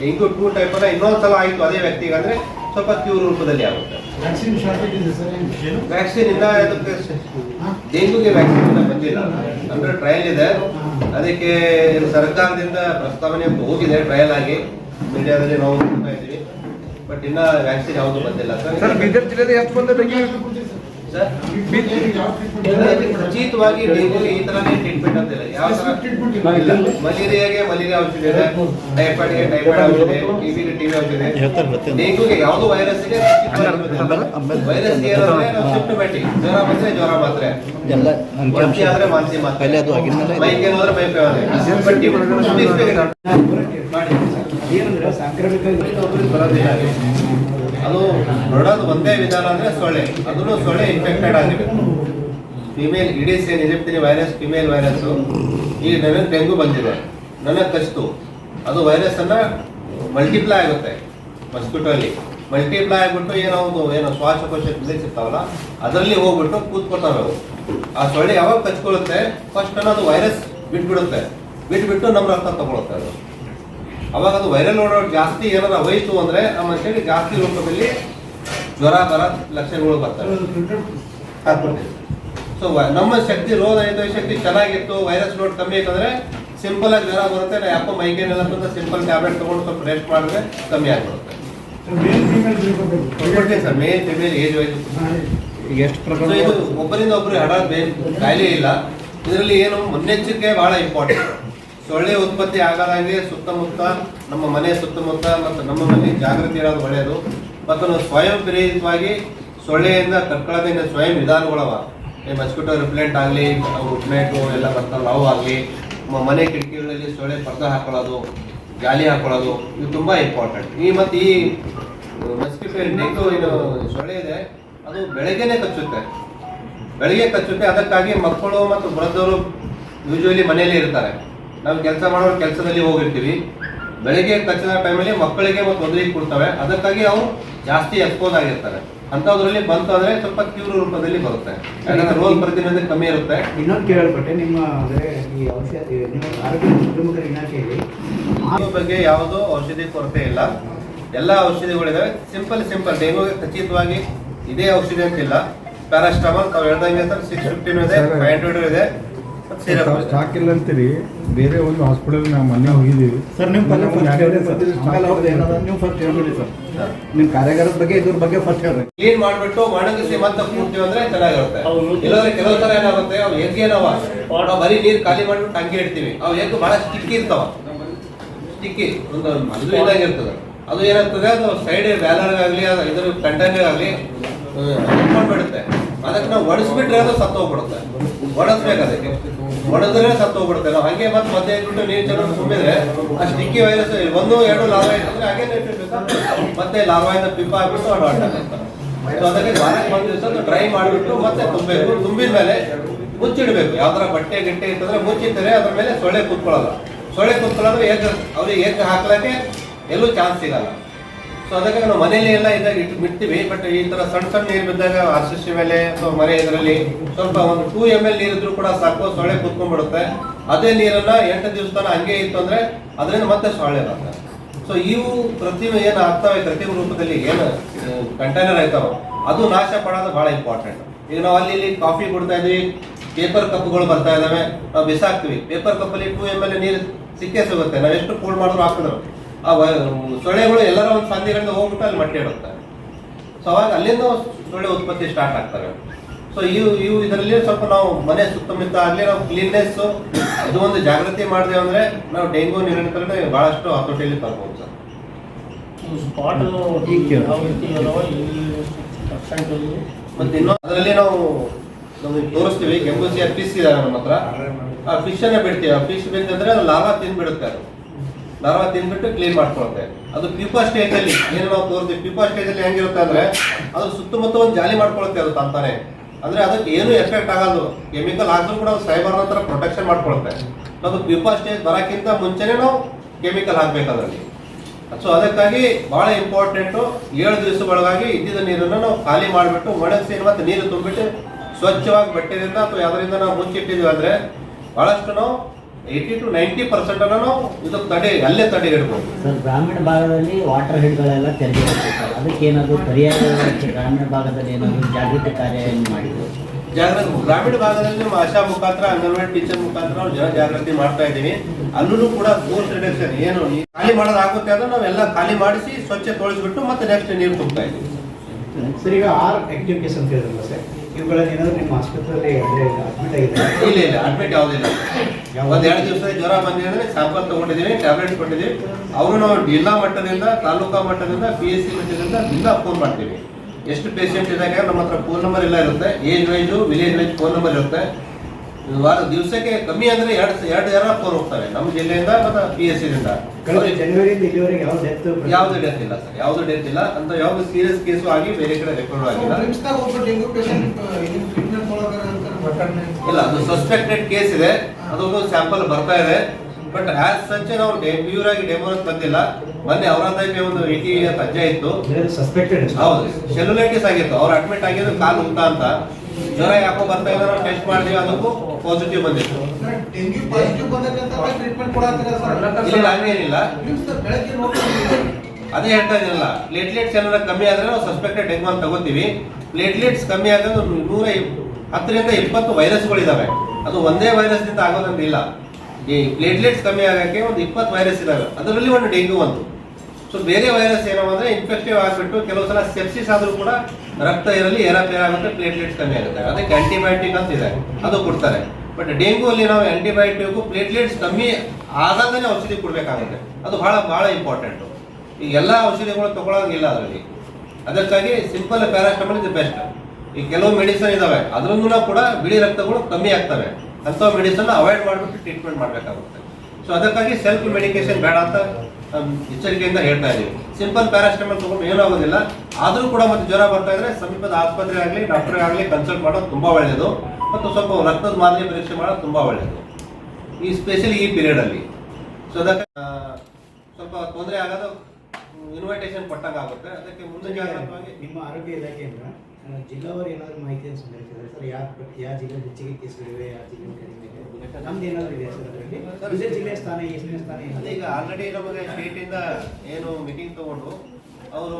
ಡೆಂಗ್ಯೂ ಟೂ ಟೈಪ್ ಅನ್ನ ಇನ್ನೊಂದ್ಸಲ ಆಯ್ತು ಅದೇ ವ್ಯಕ್ತಿಗೆ ಅಂದ್ರೆ ಸ್ವಲ್ಪ ತೀವ್ರ ರೂಪದಲ್ಲಿ ಆಗುತ್ತೆ. ವ್ಯಾಕ್ಸಿನ್ ಶಾರ್ಟೇಜ್ ಇದೆ ಸರ್ ಏನು ವ್ಯಾಕ್ಸಿನ್ ಇಲ್ಲ ಅದಕ್ಕೆ ಡೆಂಗ್ಯೂಗೆ ವ್ಯಾಕ್ಸಿನ್ ಇಲ್ಲ ಬಂದಿಲ್ಲ ಅಂದ್ರೆ ಟ್ರಯಲ್ ಇದೆ ಅದಕ್ಕೆ ಸರ್ಕಾರದಿಂದ ಪ್ರಸ್ತಾವನೆ ಹೋಗಿದೆ ಟ್ರಯಲ್ ಆಗಿ ಮೀಡಿಯಾದಲ್ಲಿ ನಾವು ನೋಡ್ತಾ ಇದ್ದೀವಿ ಬಟ್ ಇನ್ನ ವ್ಯಾಕ್ಸಿನ್ ಯಾವುದು ಬಂದಿಲ್ಲ ಸರ್ ಬೀದರ್ ಜಿಲ್ಲೆದ ಎಷ್ಟು ಬಂದ ಖಚಿತವಾಗಿ ಡೆಂಗ್ಯೂಗೆ ಈ ತರನೇ ಟ್ರೀಟ್ಮೆಂಟ್ ಅಂತಿಲ್ಲ ಯಾವ ತರ? ಟ್ರೀಟ್ಮೆಂಟ್ ಇಲ್ಲ ಮಲೇರಿಯಾಗೆ ಮಲೇರಿಯಾ ಔಷಧಿ ಇದೆ ಟೈಫಾಯ್ಡ್ಗೆ ಟೈಫಾಯ್ಡ್ ಔಷಧಿ ಟಿವಿಗೆ ಟಿವಿ ಔಷಧಿ ಇದೆ. ಯಾವುದು ವೈರಸ್ ಇದೆ ವೈರಸ್ ಏನಂದ್ರೆ ಸಿಂಪ್ಟಮ್ಯಾಟಿಕ್ ಜ್ವರ ಬಂದ್ರೆ ಜ್ವರ ಮಾತ್ರ. ಎಲ್ಲ ವಾಂತಿ ಆದ್ರೆ ವಾಂತಿ ಮಾತ್ರ. ಬಟ್ ಮಾಡಿ. ಏನಂದ್ರೆ ಸಾಂಕ್ರಾಮಿಕ ಬರೋದಿಲ್ಲ. ಅದು ನೋಡೋದು ಒಂದೇ ವಿಧಾನ ಅಂದ್ರೆ ಸೊಳ್ಳೆ. ಅದನ್ನು ಸೊಳ್ಳೆ ಇನ್ಫೆಕ್ಟೆಡ್ ಆಗಿದೆ. ಫಿಮೇಲ್ ಇಡೀಸ್ ಏನ್ ಈಜಿಪ್ಟಿನ ವೈರಸ್ ಫಿಮೇಲ್ ವೈರಸ್ ಈ ನನಗೆ ಡೆಂಗು ಬಂದಿದೆ. ನನಗೆ ಕಚ್ತು ಅದು ವೈರಸ್ ಅನ್ನ ಮಲ್ಟಿಪ್ಲೈ ಆಗುತ್ತೆ ಮಸ್ಕಿಟೋ ಅಲ್ಲಿ. ಮಲ್ಟಿಪ್ಲೈ ಆಗ್ಬಿಟ್ಟು ಏನೋ ಒಂದು, ಏನೋ ಶ್ವಾಸಕೋಶ ಸಿಗ್ತಾವಲ್ಲ, ಅದರಲ್ಲಿ ಹೋಗ್ಬಿಟ್ಟು ಕೂತ್ಕೊಳ್ತಾವೆ ಆ ಸೊಳ್ಳೆ ಯಾವಾಗ ಕಚ್ಕೊಳ್ಳುತ್ತೆ? ಫಸ್ಟ್ ಅನ್ನೋದು ವೈರಸ್ ಬಿಟ್ಬಿಡುತ್ತೆ. ಬಿಟ್ಬಿಟ್ಟು ನಮ್ಮ ರಕ್ತ ತಗೊಳುತ್ತೆ ಅದು. ಅವಾಗ ಅದು ವೈರಲ್ ನೋಡೋ ಜಾಸ್ತಿ ಏನಾರ ಹೋಯ್ತು ಅಂದ್ರೆ ಆ ಮನುಷ್ಯನಿಗೆ ಜಾಸ್ತಿ ರೂಪದಲ್ಲಿ ಜ್ವರ ಬರ ಲಕ್ಷಣಗಳು ಬರ್ತವೆ. ಸೊ ನಮ್ಮ ಶಕ್ತಿ ರೋಗ ನಿರೋಧಕ ಶಕ್ತಿ ಚೆನ್ನಾಗಿತ್ತು ವೈರಸ್ ಲೋಡ್ ಕಮ್ಮಿ ಇತ್ತಂದ್ರೆ ಸಿಂಪಲ್ ಆಗಿ ಜ್ವರ ಬರುತ್ತೆ ನಾ ಯಾಕೋ ಮೈಕೇನೆಲ್ಲ ಅಂತ ಸಿಂಪಲ್ ಟ್ಯಾಬ್ಲೆಟ್ ತಗೊಂಡು ಸ್ವಲ್ಪ ರೆಸ್ಟ್ ಮಾಡಿದ್ರೆ ಕಮ್ಮಿ ಆಗ್ಬಿಡುತ್ತೆ. ಮೇಲ್ ಫೀಮೇಲ್ ತಿಳ್ಕೊಬೇಕು sir male female age wise ಎಷ್ಟು ಒಬ್ಬರಿಂದ ಒಬ್ಬರು ಹರಡೋದು ಬೇರೆ ಕಾಯಿಲೆ ಇಲ್ಲ. ಇದರಲ್ಲಿ ಏನು ಮುನ್ನೆಚ್ಚರಿಕೆ ಬಹಳ ಇಂಪಾರ್ಟೆಂಟ್ ಸೊಳ್ಳೆ ಉತ್ಪತ್ತಿ ಆಗದಾಗೆ ಸುತ್ತಮುತ್ತ, ನಮ್ಮ ಮನೆ ಸುತ್ತಮುತ್ತ ಮತ್ತು ನಮ್ಮ ಮನೆ ಜಾಗೃತಿ ಇರೋದು ಒಳ್ಳೆಯದು. ಮತ್ತು ನಾವು ಸ್ವಯಂ ಪ್ರೇರಿತವಾಗಿ ಸೊಳ್ಳೆಯಿಂದ ಕಟ್ಕೊಳ್ಳೋದಿಂದ ಸ್ವಯಂ ವಿಧಾನಗಳವ ಈ ಮಸ್ಕಿಟೋ ರಿಪ್ಲೆಂಟ್ ಆಗಲಿ ಗುಡ್ ನೈಟು ಎಲ್ಲ ಬರ್ತಾವಲ್ಲ, ಅವು ಆಗಲಿ. ಮನೆ ಕಿಟಕಿಗಳಲ್ಲಿ ಸೊಳ್ಳೆ ಪರ್ದ ಹಾಕೊಳ್ಳೋದು, ಗಾಲಿ ಹಾಕೊಳ್ಳೋದು, ಇದು ತುಂಬ ಇಂಪಾರ್ಟೆಂಟ್ ಈ ಮತ್ತು ಈ ಮಸ್ಕಿಟೋ ಡೆಂಗು ಇದು ಸೊಳ್ಳೆ ಇದೆ, ಅದು ಬೆಳಗ್ಗೆನೆ ಕಚ್ಚುತ್ತೆ. ಬೆಳಗ್ಗೆ ಕಚ್ಚುತ್ತೆ, ಅದಕ್ಕಾಗಿ ಮಕ್ಕಳು ಮತ್ತು ವೃದ್ಧರು ಯೂಶ್ವಲಿ ಮನೆಯಲ್ಲೇ ಇರ್ತಾರೆ. ನಾವು ಕೆಲಸ ಮಾಡೋರು ಕೆಲಸದಲ್ಲಿ ಹೋಗಿರ್ತೀವಿ. ಬೆಳಿಗ್ಗೆ ಕಚ್ಚಿದ ಟೈಮಲ್ಲಿ ಮಕ್ಕಳಿಗೆ ಮತ್ತು ಒದರಿಗೆ ಕೊಡ್ತವೆ. ಅದಕ್ಕಾಗಿ ಅವರು ಜಾಸ್ತಿ ಎಕ್ಸ್ಪೋಸ್ ಆಗಿರ್ತಾರೆ. ಅಂತದ್ರಲ್ಲಿ ಬಂತು ಅಂದ್ರೆ ಸ್ವಲ್ಪ ತೀವ್ರ ರೂಪದಲ್ಲಿ ಬರುತ್ತೆ. ಯಾಕಂದ್ರೆ ರೋಗ ಪ್ರತಿರೋಧ ಕಮ್ಮಿ ಇರುತ್ತೆ. ಇನ್ನೊಂದು ಕೇಳಲ್ಪಟ್ಟೆ ನಿಮ್ಮ ಅಂದ್ರೆ ಈ ಔಷಧಿ ನಿಮ್ಮ ಆರೋಗ್ಯ ಇಲಾಖೆಯಲ್ಲಿ ಆರೋಗ್ಯ ಬಗ್ಗೆ ಯಾವುದೋ ಔಷಧಿ ಕೊರತೆ ಇಲ್ಲ. ಎಲ್ಲ ಔಷಧಿಗಳಿದಾವೆ. Simple simple. ಡೆಂಗೂಗೆ ಖಚಿತವಾಗಿ ಇದೇ ಔಷಧಿ ಅಂತಿಲ್ಲ. ಪ್ಯಾರಾಸ್ಟಮಾಲ್ ತಾವು ಹೇಳ್ದಂಗೆ ಸಿಕ್ಸ್ ಫಿಫ್ಟಿನೂ ಇದೆ ಫೈವ್ ಹಂಡ್ರೆಡ್ ಇದೆ. ಸಿರಪ್ ಇದೆ ಸ್ಟಾಕ್ ಇಲ್ಲ ಅಂತೀರಿ ಬೇರೆ ಒಂದು ಹಾಸ್ಪಿಟಲ್ ನಾವು ಮೊನ್ನೆ ಹೋಗಿದ್ದೀವಿ. ಸರ್ ನಿಮ್ಮ ಪಲ್ಲೆ ನಾವು ಫಸ್ಟ್ ಹೇಳ್ಬಿಡಿ ಸರ್. ನಿಮ್ಮ ಕಾರ್ಯಾಗಾರದ ಬಗ್ಗೆ ಇದ್ರ ಬಗ್ಗೆ ಫಸ್ಟ್ ಹೇಳ್ರಿ. ಕ್ಲೀನ್ ಮಾಡ್ಬಿಟ್ಟು ಒಣಗಿಸಿ ಮತ್ತೆ ಕೂಡ್ತೀವಿ ಅಂದ್ರೆ ಚೆನ್ನಾಗಿರುತ್ತೆ. ಇಲ್ಲಾಂದ್ರೆ ಕೆಲವು ತರ ಏನಾಗುತ್ತೆ ಅವ್ ಎಗ್ ಏನವ? ನಾವು ಬರೀ ನೀರ್ ಖಾಲಿ ಮಾಡ್ಬಿಟ್ಟು ಹಂಗೆ ಇಡ್ತೀವಿ. ಅವ್ ಎಗ್ ಬಹಳ ಸ್ಟಿಕ್ಕಿ ಇರ್ತಾವ. ಸ್ಟಿಕ್ಕಿ ಒಂದು ಇದು ಇದಾಗಿರ್ತದೆ ಅದು ಏನಾಗ್ತದೆ ಅದು ಸೈಡ್ ವ್ಯಾಲರ್ ಆಗಲಿ ಅದು ಇದ್ರ ಕಂಟೈನರ್ ಆಗಲಿ ಮಾಡ್ಬಿಡುತ್ತೆ. ಅದಕ್ಕೆ ನಾವು ಒಡಿಸ್ಬಿಟ್ರೆ ಅದು ಸತ್ತು ಹೋಗ್ಬಿಡುತ್ತೆ ಒಡಿಸ್ಬೇಕು ಅದಕ್ಕೆ. ಒಣದ್ರೆ ಸತ್ತು ಹೋಗ್ಬಿಡುತ್ತೆ. ನಾವು ಹಂಗೆ ಮತ್ತೆ ಮತ್ತೆ ಇಟ್ಬಿಟ್ಟು ನೀರು ಚೆನ್ನಾಗಿ ತುಂಬಿದ್ರೆ ಆ ಸ್ಟಿಕ್ಕಿ ವೈರಸ್ ಒಂದು, ಎರಡು ಲಾಭ ಇರ್ತಂದ್ರೆ ಹಾಗೆ ಮತ್ತೆ ಇಂದ ಪಿಪ್ಪ ಹಾಕ್ಬಿಟ್ಟು ಅವ್ರು ಆಟ ಅದಕ್ಕೆ ವಾರಕ್ಕೆ ಒಂದು ದಿವಸ ಡ್ರೈ ಮಾಡಿಬಿಟ್ಟು ಮತ್ತೆ ತುಂಬಬೇಕು ತುಂಬಿದ ಮೇಲೆ ಮುಚ್ಚಿಡ್ಬೇಕು. ಯಾವ್ದಾರ ಬಟ್ಟೆ, ಗಿಟ್ಟೆ ಇತ್ತಂದ್ರೆ ಮುಚ್ಚಿದ್ದರೆ ಅದ್ರ ಮೇಲೆ ಸೊಳ್ಳೆ ಕೂತ್ಕೊಳ್ಳಲ್ಲ ಸೊಳ್ಳೆ ಕೂತ್ಕೊಳ್ಳೋದು ಏಕ ಅವ್ರಿಗೆ ಏಕ ಹಾಕ್ಲಕ್ಕೆ ಎಲ್ಲೂ ಚಾನ್ಸ್ ಸಿಗಲ್ಲ. ಸೊ ಅದಕ್ಕೆ ನಾವು ಮನೆಯಲ್ಲಿ ಎಲ್ಲ ಇದಾಗ ಇಟ್ಟು ಬಿಡ್ತೀವಿ. ಬಟ್ ಈ ತರ ಸಣ್ಣ ಸಣ್ಣ ನೀರು ಬಿದ್ದಾಗ ಆರ್ಸಿಸಿ ಮೇಲೆ ಅಥವಾ ಮನೆ ಇದರಲ್ಲಿ ಸ್ವಲ್ಪ ಒಂದು ಟೂ ಎಂ ಎಲ್ ನೀರಿದ್ರು ಕೂಡ ಸಾಕು, ಸೊಳ್ಳೆ ಕೂತ್ಕೊಂಡ್ಬಿಡುತ್ತೆ. ಅದೇ ನೀರನ್ನ ಎಂಟು ದಿವಸ ತನಕ ಹಂಗೆ ಇತ್ತು ಅಂದ್ರೆ ಅದರಿಂದ ಮತ್ತೆ ಸೊಳ್ಳೆ ಬರುತ್ತೆ. ಸೊ ಇವು ಪ್ರತಿಮೆ ಏನು ಆಗ್ತಾವೆ ಪ್ರತಿ ರೂಪದಲ್ಲಿ ಏನು ಕಂಟೈನರ್ ಆಯ್ತಾವ, ಅದು ನಾಶ ಪಡೋದು ಬಹಳ ಇಂಪಾರ್ಟೆಂಟ್ ಈಗ ನಾವು ಅಲ್ಲಿ ಇಲ್ಲಿ ಕಾಫಿ ಕುಡ್ತಾ ಇದೀವಿ ಪೇಪರ್ ಕಪ್ಗಳು ಬರ್ತಾ ಇದಾವೆ, ನಾವು ಬಿಸಾಕ್ತಿವಿ. ಪೇಪರ್ ಕಪ್ಪಲ್ಲಿ ಟೂ ಎಂ ಎಲ್ ನೀರು ಸಿಕ್ಕೇ ಸಿಗುತ್ತೆ. ನಾವು ಎಷ್ಟು ಕೂಲ್ ಮಾಡಿದ್ರು ಹಾಕಿದ್ರು ಆ ವ- ಸೊಳ್ಳೆಗಳು ಎಲ್ಲರ ಒಂದು ಸಂಧಿಗಳಿಂದ ಹೋಗ್ಬಿಟ್ಟು ಅಲ್ಲಿ ಮಟ್ಟಿ ಇಡುತ್ತೆ. ಸೊ ಅವಾಗ ಅಲ್ಲಿಂದ ಸೊಳ್ಳೆ ಉತ್ಪತ್ತಿ ಸ್ಟಾರ್ಟ್ ಆಗ್ತವೆ. ಸೊ ಇವು ಇವು ಇದರಲ್ಲಿ ಸ್ವಲ್ಪ ನಾವು ಮನೆ ಸುತ್ತಮುತ್ತ ಆಗಲಿ ನಾವು ಕ್ಲೀನ್ನೆಸ್ ಅದು ಒಂದು ಜಾಗೃತಿ ಮಾಡಿದೆ ಅಂದ್ರೆ ನಾವು ಡೆಂಗು ನಿರಂತರ ಬಹಳಷ್ಟು ಹತೋಟಿಯಲ್ಲಿ ತರ್ಬೋದು ಸರ್. ಮತ್ತೆ ಇನ್ನೊಂದು ಅದರಲ್ಲಿ ನಾವು ನಮಗೆ ತೋರಿಸ್ತೀವಿ ಕೆಂಪುಸಿಯ ಫಿಶ್ ಇದೆ ನಮ್ಮ ಹತ್ರ. ಆ ಫಿಶ್ ಅನ್ನ ಬಿಡ್ತೀವಿ. ಆ ಫಿಶ್ ಬಿದ್ದಂದ್ರೆ ಅದು ಲಾರ್ವಾ ತಿಂದ್ಬಿಡುತ್ತೆ ಅದು. ಲಾರ್ವಾ ತಿಂದ್ಬಿಟ್ಟು ಕ್ಲೀನ್ ಮಾಡ್ಕೊಳುತ್ತೆ ಅದು ಪ್ಯೂಪಾ ಸ್ಟೇಜ್ ಅಲ್ಲಿ ಏನು ನಾವು ತೋರಿಸ್ತೀವಿ ಪ್ಯೂಪಾ ಸ್ಟೇಜ್ ಅಲ್ಲಿ ಹೆಂಗಿರುತ್ತೆ ಅಂದ್ರೆ ಅದು ಸುತ್ತಮುತ್ತ ಒಂದು ಜಾಲಿ ಮಾಡ್ಕೊಳತ್ತೆ ಅದು ತಂತಾನೆ. ಅಂದ್ರೆ ಅದಕ್ಕೆ ಏನು ಎಫೆಕ್ಟ್ ಆಗಲ್ಲ ಕೆಮಿಕಲ್ ಹಾಕಿದ್ರು ಕೂಡ ಸೈಬರ್ ಹತ್ರ ಪ್ರೊಟೆಕ್ಷನ್ ಮಾಡ್ಕೊಳುತ್ತೆ ಅದು ಪ್ಯೂಪಾ ಸ್ಟೇಜ್ ಬರಕ್ಕಿಂತ ಮುಂಚೆನೆ ನಾವು ಕೆಮಿಕಲ್ ಹಾಕ್ಬೇಕು ಅದರಲ್ಲಿ. ಸೊ ಅದಕ್ಕಾಗಿ ಬಹಳ ಇಂಪಾರ್ಟೆಂಟ್ ಏಳು ದಿವಸದೊಳಗಾಗಿ ಇದ್ದಿದ್ದ ನೀರನ್ನು ನಾವು ಖಾಲಿ ಮಾಡಿಬಿಟ್ಟು ಒಣಗಿಸಿ ಮತ್ತೆ ನೀರು ತುಂಬಿಟ್ಟು ಸ್ವಚ್ಛವಾಗಿ ಬಟ್ಟೆಯಿಂದ ಅಥವಾ ಯಾವ್ದರಿಂದ ನಾವು ಮುಚ್ಚಿಟ್ಟಿದ್ವಿ ಅಂದ್ರೆ ಬಹಳಷ್ಟು ನಾವು ಏಯ್ಟಿ ಟು ನೈಂಟಿ ಪರ್ಸೆಂಟ್ ಅನ್ನು ನಾವು ಇದು ತಡೆ ಅಲ್ಲೇ ತಡೆ ಇಡ್ಬೋದು ಸರ್ ಗ್ರಾಮೀಣ ಭಾಗದಲ್ಲಿ ವಾಟರ್ ಹೆಡ್ಗಳೆಲ್ಲ ತೆರಿಗೆ ಸರ್ ಅದಕ್ಕೆ ಏನಾದರೂ ಪರ್ಯಾಯ ಗ್ರಾಮೀಣ ಭಾಗದಲ್ಲಿ ಏನಾದರೂ ಜಾಗೃತಿ ಕಾರ್ಯ ಏನು ಮಾಡಿದ್ರು? ಜಾಗೃತಿ ಗ್ರಾಮೀಣ ಭಾಗದಲ್ಲಿ ನಮ್ಮ ಆಶಾ ಮುಖಾಂತರ ಅಂಗನವಾಡಿ ಟೀಚರ್ ಮುಖಾಂತರ ನಾವು ಜನ ಜಾಗೃತಿ ಮಾಡ್ತಾ ಇದ್ದೀವಿ. ಅಲ್ಲೂ ಕೂಡ ಫೋರ್ಸ್ ರಿಡಕ್ಷನ್ ಏನು ಖಾಲಿ ಮಾಡೋದಾಗುತ್ತೆ ಅಂದ್ರೆ ನಾವೆಲ್ಲ ಖಾಲಿ ಮಾಡಿಸಿ ಸ್ವಚ್ಛ ತೊಳಿಸ್ಬಿಟ್ಟು ಮತ್ತೆ ನೆಕ್ಸ್ಟ್ ನೀರು ತುಂಬ್ತಾ ಇದ್ದೀವಿ. ಸರ್ ಈಗ ಆರ್ ಎಜುಕೇಶನ್ ಕೇಳಿದ್ರು ಅಂತ ಹೇಳಿದ್ರಲ್ಲ ಸರ್ ಇವುಗಳಲ್ಲಿ ಏನಾದರೂ ನಿಮ್ಮ ಆಸ್ಪತ್ರೆಯಲ್ಲಿ ಅಂದರೆ ಅಡ್ಮಿಟ್ ಆಗಿದೆ ಇಲ್ಲ ಇಲ್ಲ ಅಡ್ಮಿಟ್ ಯಾವುದಿಲ್ಲ. ಒಂದು ಎರಡು ದಿವಸ ಜ್ವರ ಬಂದಿದೆ ಅಂದರೆ ಸ್ಯಾಂಪಲ್ ತಗೊಂಡಿದ್ದೀವಿ ಟ್ಯಾಬ್ಲೆಟ್ಸ್ ಕೊಟ್ಟಿದ್ದೀವಿ ಅವರು ಜಿಲ್ಲಾ ಮಟ್ಟದಿಂದ ತಾಲೂಕಾ ಮಟ್ಟದಿಂದ ಪಿ ಎಸ್ ಸಿ ಮಟ್ಟದಿಂದ ದಿನ ಫೋನ್ ಮಾಡ್ತೀವಿ. ಎಷ್ಟು ಪೇಷಂಟ್ ಇದ್ದಾಗ ನಮ್ಮ ಹತ್ರ ಫೋನ್ ನಂಬರ್ ಎಲ್ಲ ಇರುತ್ತೆ. Age wise village wise phone number ಇರುತ್ತೆ. ವಾರ ದಿವಸಕ್ಕೆ ಕಮ್ಮಿ ಅಂದ್ರೆ ಎರಡು ಎರಡು ಎರ ಫೋನ್ ಹೋಗ್ತಾರೆ. ನಮ್ಮ ಜಿಲ್ಲೆಯಿಂದ ಮತ್ತೆ ಪಿ ಎಸ್ ಸಿಂದ ಕಳೆದ ಜನವರಿಯಿಂದ ಇಲ್ಲಿವರೆಗೆ ಯಾವ ಡೆತ್ ಯಾವ್ದು ಡೆತ್ ಇಲ್ಲ ಸರ್. ಯಾವ್ದು ಡೆತ್ ಇಲ್ಲ. ಅಂತ ಯಾವ್ದು ಸೀರಿಯಸ್ ಕೇಸು ಆಗಿ ಬೇರೆ ಕಡೆ ರೆಕಾರ್ಡ್ ಆಗಿಲ್ಲ. ಇಲ್ಲ ಅದು ಸಸ್ಪೆಕ್ಟೆಡ್ ಕೇಸ್ ಇದೆ. ಅದೊಂದು ಸ್ಯಾಂಪಲ್ ಬರ್ತಾ ಇದೆ. ಬಟ್ ಆಸ್ ಸಚ್ ನಾವು ಪ್ಯೂರ್ ಆಗಿ ಡೆಮೋರಸ್ ಬಂದಿಲ್ಲ. ಮೊನ್ನೆ ಅವರಾದಾಗೆ ಒಂದು ಏಟಿ ಅಂತ ಅಜ್ಜ ಇತ್ತು ಸಸ್ಪೆಕ್ಟೆಡ್ ಹೌದು ಸೆಲ್ಯುಲೈಟಿಸ್ ಆಗಿತ್ತು. ಅವ್ರು ಅಡ್ಮಿಟ್ ಆಗಿದ್ದು ಕಾಲು ಉಂಟ ಅಂತ. ಜ್ವರ ಯಾಕೋ ಬರ್ತಾ ಇದಾರೋ ಟೆಸ್ಟ್ ಮಾಡಿದ್ವಿ ಅದಕ್ಕೂ ಪಾಸಿಟಿವ್ ಬಂದಿತ್ತು ಡೆಂಗ್ಯೂ ಪಾಸಿಟಿವ್ ಬಂದಕ್ಕಂತ ಟ್ರೀಟ್ಮೆಂಟ್ ಕೊಡತ್ತಿಲ್ಲ ಸರ್ ಇಲ್ಲ ಹಂಗೇನಿಲ್ಲ ನಿಮ್ಸ್ ಬೆಳಗ್ಗೆ ನೋಡ್ಕೊಂಡು ಅದೇ ಹೇಳ್ತಾ ಇದೀನಲ್ಲ ಪ್ಲೇಟ್ಲೆಟ್ಸ್ ಏನಾರ ಕಮ್ಮಿ ಆದ್ರೆ ನಾವು ಸಸ್ಪೆಕ್ಟೆಡ್ ಡೆಂಗು ಅಂತ ತಗೋತೀವಿ. ಪ್ಲೇಟ್ಲೆಟ್ಸ್ ಕಮ್ಮಿ ಆದ್ರೆ ನೂರ ಹತ್ತರಿಂದ ಇಪ್ಪತ್ತು ವೈರಸ್ಗಳಿದಾವೆ. ಅದು ಒಂದೇ ವೈರಸ್ ಆಗೋದಂತಿಲ್ಲ ಈ ಪ್ಲೇಟ್ಲೆಟ್ಸ್ ಕಮ್ಮಿ ಆಗಕ್ಕೆ ಒಂದು ಇಪ್ಪತ್ತು ವೈರಸ್ ಇದಾವೆ. ಅದರಲ್ಲಿ ಒಂದು ಡೆಂಗ್ಯೂ ಒಂದು. ಸೊ ಬೇರೆ ವೈರಸ್ ಏನೋ ಅಂದ್ರೆ ಇನ್ಫೆಕ್ಟಿವ್ ಆಗಿಬಿಟ್ಟು ಕೆಲವು ಸಲ ಸೆಪ್ಸಿಸ್ ಆದ್ರೂ ಕೂಡ ರಕ್ತ ಇರಲಿ ಏರಾಪೇರ್ ಆಗುತ್ತೆ ಪ್ಲೇಟ್ಲೆಟ್ಸ್ ಕಮ್ಮಿ ಆಗುತ್ತೆ. ಅದಕ್ಕೆ ಆಂಟಿಬಯೋಟಿಕ್ ಅಂತ ಇದೆ. ಅದು ಕೊಡ್ತಾರೆ. ಬಟ್ ಅಲ್ಲಿ ನಾವು ಆಂಟಿಬಯೋಟಿಕ್ ಪ್ಲೇಟ್ಲೆಟ್ಸ್ ಕಮ್ಮಿ ಆಗಂಗನೆ ಔಷಧಿ ಕೊಡಬೇಕಾಗುತ್ತೆ. ಅದು ಬಹಳ ಬಹಳ ಇಂಪಾರ್ಟೆಂಟು ಈ ಎಲ್ಲ ಔಷಧಿಗಳು ತಗೊಳಂಗಿಲ್ಲ ಅದರಲ್ಲಿ. ಅದಕ್ಕಾಗಿ ಸಿಂಪಲ್ ಪ್ಯಾರಾಸ್ಟಮಲ್ ಇದು ಬೆಸ್ಟ್ ಈ ಕೆಲವು ಮೆಡಿಸನ್ ಇದಾವೆ. ಅದ್ರಲ್ಲೂ ಕೂಡ ಬಿಳಿ ರಕ್ತಗಳು ಕಮ್ಮಿ ಆಗ್ತವೆ. ಅಂಥ ಮೆಡಿಸನ್ ಅವಾಯ್ಡ್ ಮಾಡಿಬಿಟ್ಟು ಟ್ರೀಟ್ಮೆಂಟ್ ಮಾಡಬೇಕಾಗುತ್ತೆ. ಸೊ ಅದಕ್ಕಾಗಿ ಸೆಲ್ಫ್ ಮೆಡಿಕೇಶನ್ ಬೇಡ ಅಂತ ಎಚ್ಚರಿಕೆಯಿಂದ ಹೇಳ್ತಾ ಇದೀವಿ. ಸಿಂಪಲ್ ಪ್ಯಾರಾಸಿಟಮಲ್ ತಗೊಂಡು ಏನೂ ಆಗೋದಿಲ್ಲ. ಆದ್ರೂ ಕೂಡ ಮತ್ತೆ ಜ್ವರ ಬರ್ತಾ ಇದ್ರೆ ಸಮೀಪದ ಆಸ್ಪತ್ರೆ ಆಗಲಿ ಡಾಕ್ಟರ್ ಆಗಲಿ ಕನ್ಸಲ್ಟ್ ಮಾಡೋದು ತುಂಬಾ ಒಳ್ಳೆಯದು ಮತ್ತು ಸ್ವಲ್ಪ ರಕ್ತದ ಮಾದರಿ ಪರೀಕ್ಷೆ ಮಾಡೋದು ತುಂಬಾ ಒಳ್ಳೆಯದು ಈ ಸ್ಪೆಷಲಿ ಈ ಪೀರಿಯಡ್ ಅಲ್ಲಿ. ಸೊ ಅದಕ್ಕೆ ಸ್ವಲ್ಪ ತೊಂದರೆ ಆಗೋದು ಇನ್ವೈಟೇಷನ್ ಕೊಟ್ಟಂಗೆ ಆಗುತ್ತೆ ಅದಕ್ಕೆ ಮುಂದೆ ನಿಮ್ಮ ಆರೋಗ್ಯ ಇಲಾಖೆಯಿಂದ ಜಿಲ್ಲಾವಾರು ಏನಾದರೂ ಮಾಹಿತಿಯನ್ನು ಸಂಗ್ರಹಿಸಿದ್ರೆ ಸರ್ ಯಾವ ಯಾವ ಜಿಲ್ಲೆ ಹೆಚ್ಚಿಗೆ ಕೇಸ್ಗಳಿವೆ ಯಾವ ಜಿಲ್ಲೆ ಕಡಿಮೆ ಇದೆ? ನಮ್ದು ಏನಾದರೂ ಇದೆ ಸರ್ ಅದರಲ್ಲಿ? ಇದೇ ಜಿಲ್ಲೆ ಸ್ಥಾನ ಎಷ್ಟನೇ ಸ್ಥಾನ ಏನಿದೆ? ಈಗ ಆಲ್ರೆಡಿ ನಮಗೆ ಸ್ಟೇಟಿಂದ ಏನು ಮೀಟಿಂಗ್ ತಗೊಂಡು ಅವರು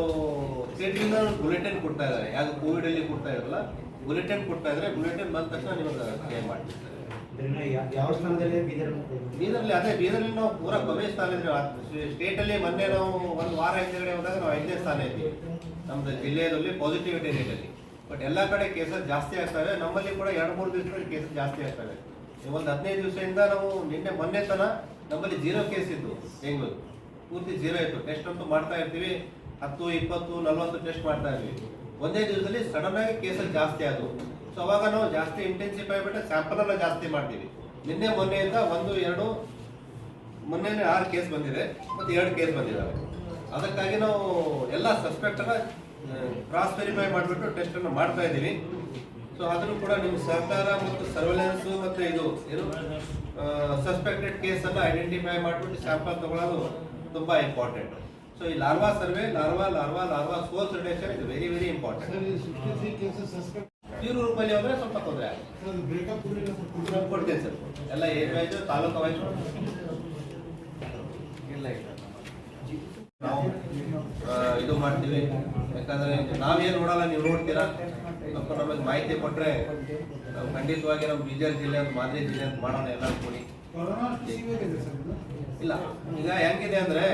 ಸ್ಟೇಟಿಂದ ಬುಲೆಟಿನ್ ಕೊಡ್ತಾ ಇದ್ದಾರೆ. ಯಾವ ಕೋವಿಡ್ ಅಲ್ಲಿ ಕೊಡ್ತಾ ಇರಲ್ಲ ಬುಲೆಟಿನ್ ಕೊಡ್ತಾ ಇದ್ರೆ ಬುಲೆಟಿನ್ ಬಂದ ತಕ್ಷಣ ನಿಮಗೆ ಕ್ಲೇಮ್ ಯಾವ ಸ್ಥಾನದಲ್ಲಿ ಬೀದರ್ ಬೀದರ್ಲಿ ಅದೇ ಬೀದರ್ಲಿ ನಾವು ಪೂರಾ ಕಮ್ಮಿ ಸ್ಥಾನ ಇದ್ವಿ ಸ್ಟೇಟ್ ಅಲ್ಲಿ ಮೊನ್ನೆ ನಾವು ಒಂದು ವಾರ ಹಿಂದೆಗಡೆ ಹೋದಾಗ ನಾವು ಐದನೇ ಸ್ಥಾನ ಇದ್ವಿ ನಮ್ದು ಜಿಲ್ಲೆಯಲ್ಲಿ ಪಾಸಿಟಿವಿಟಿ ರೇಟ್ ಅಲ್ಲಿ. ಬಟ್ ಎಲ್ಲ ಕಡೆ ಕೇಸಸ್ ಜಾಸ್ತಿ ಆಗ್ತವೆ ನಮ್ಮಲ್ಲಿ ಕೂಡ ಎರಡು, ಮೂರು ದಿವಸದಲ್ಲಿ ಕೇಸಸ್ ಜಾಸ್ತಿ ಆಗ್ತವೆ ಒಂದು ಹದಿನೈದು ದಿವಸದಿಂದ ನಾವು ನಿನ್ನೆ, ಮೊನ್ನೆ ತನ ನಮ್ಮಲ್ಲಿ ಜೀರೋ ಕೇಸ್ ಇತ್ತು ಬೆಂಗಳೂರು. ಪೂರ್ತಿ ಜೀರೋ ಇತ್ತು. ಟೆಸ್ಟ್ ಅಂತೂ ಮಾಡ್ತಾ ಇರ್ತೀವಿ. ಹತ್ತು, ಇಪ್ಪತ್ತು, ನಲ್ವತ್ತು ಟೆಸ್ಟ್ ಮಾಡ್ತಾ ಇರ್ತೀವಿ ಒಂದೇ ದಿವಸದಲ್ಲಿ ಸಡನ್ ಆಗಿ ಕೇಸಸ್ ಜಾಸ್ತಿ ಆದವು. ಸೊ ಅವಾಗ ನಾವು ಜಾಸ್ತಿ ಇಂಟೆನ್ಸಿಫೈ ಸ್ಯಾಂಪಲ್ ಎಲ್ಲ ಜಾಸ್ತಿ ಮಾಡ್ತೀವಿ. ನಿನ್ನೆ, ಮೊನ್ನೆಯಿಂದ ಒಂದು, ಎರಡು ಮೊನ್ನೆ ಆರು ಕೇಸ್ ಬಂದಿದೆ. ಮತ್ತು ಎರಡು ಕೇಸ್ ಬಂದಿದ್ದಾವೆ. ಅದಕ್ಕಾಗಿ ನಾವು ಎಲ್ಲ ಸಸ್ಪೆಕ್ಟ್ ಅನ್ನ ಕ್ರಾಸ್ ವೆರಿಫೈ ಮಾಡಿಬಿಟ್ಟು ಟೆಸ್ಟ್ ಅನ್ನು ಮಾಡ್ತಾ ಇದ್ದೀವಿ. ಸೊ ಆದರೂ ಕೂಡ ನಿಮ್ಮ ಸಹಕಾರ ಮತ್ತು ಸರ್ವೆಲೆನ್ಸ್ ಮತ್ತು ಇದು ಏನು ಸಸ್ಪೆಕ್ಟೆಡ್ ಕೇಸ್ ಅನ್ನ ಐಡೆಂಟಿಫೈ ಮಾಡಿಬಿಟ್ಟು ಸ್ಯಾಂಪಲ್ ತಗೊಳ್ಳೋದು ತುಂಬಾ ಇಂಪಾರ್ಟೆಂಟ್ ಸೊ ಈ larva survey larva larva larva source relation ಇದು ವೆರಿ ವೆರಿ ಇಂಪಾರ್ಟೆಂಟ್ ಇವ್ರ ರೂಪಲ್ಲಿ ಹೋದ್ರೆ ಸ್ವಲ್ಪ ತೊಂದರೆ ಆಗುತ್ತೆ. ಕೊಡ್ತೇನೆ ಸರ್ ಎಲ್ಲ ಏರಿಯಾ ತಾಲೂಕು ವೈಸ್ ನಾವು ಇದು ಮಾಡ್ತೀವಿ. ಯಾಕಂದ್ರೆ ನಾವೇನು ನೋಡಲ್ಲ, ನೀವು ನೋಡ್ತೀರಾ? ಸ್ವಲ್ಪ ನಮಗೆ ಮಾಹಿತಿ ಕೊಟ್ರೆ ನಾವು ಖಂಡಿತವಾಗಿ ನಮ್ಮ ಬೀದರ್ ಜಿಲ್ಲೆ ಒಂದು ಮಾದರಿ ಜಿಲ್ಲೆ ಅಂತ ಮಾಡೋಣ ಎಲ್ಲ ಕೂಡಿ. ಇಲ್ಲ, ಈಗ ಹೆಂಗಿದೆ ಅಂದ್ರೆ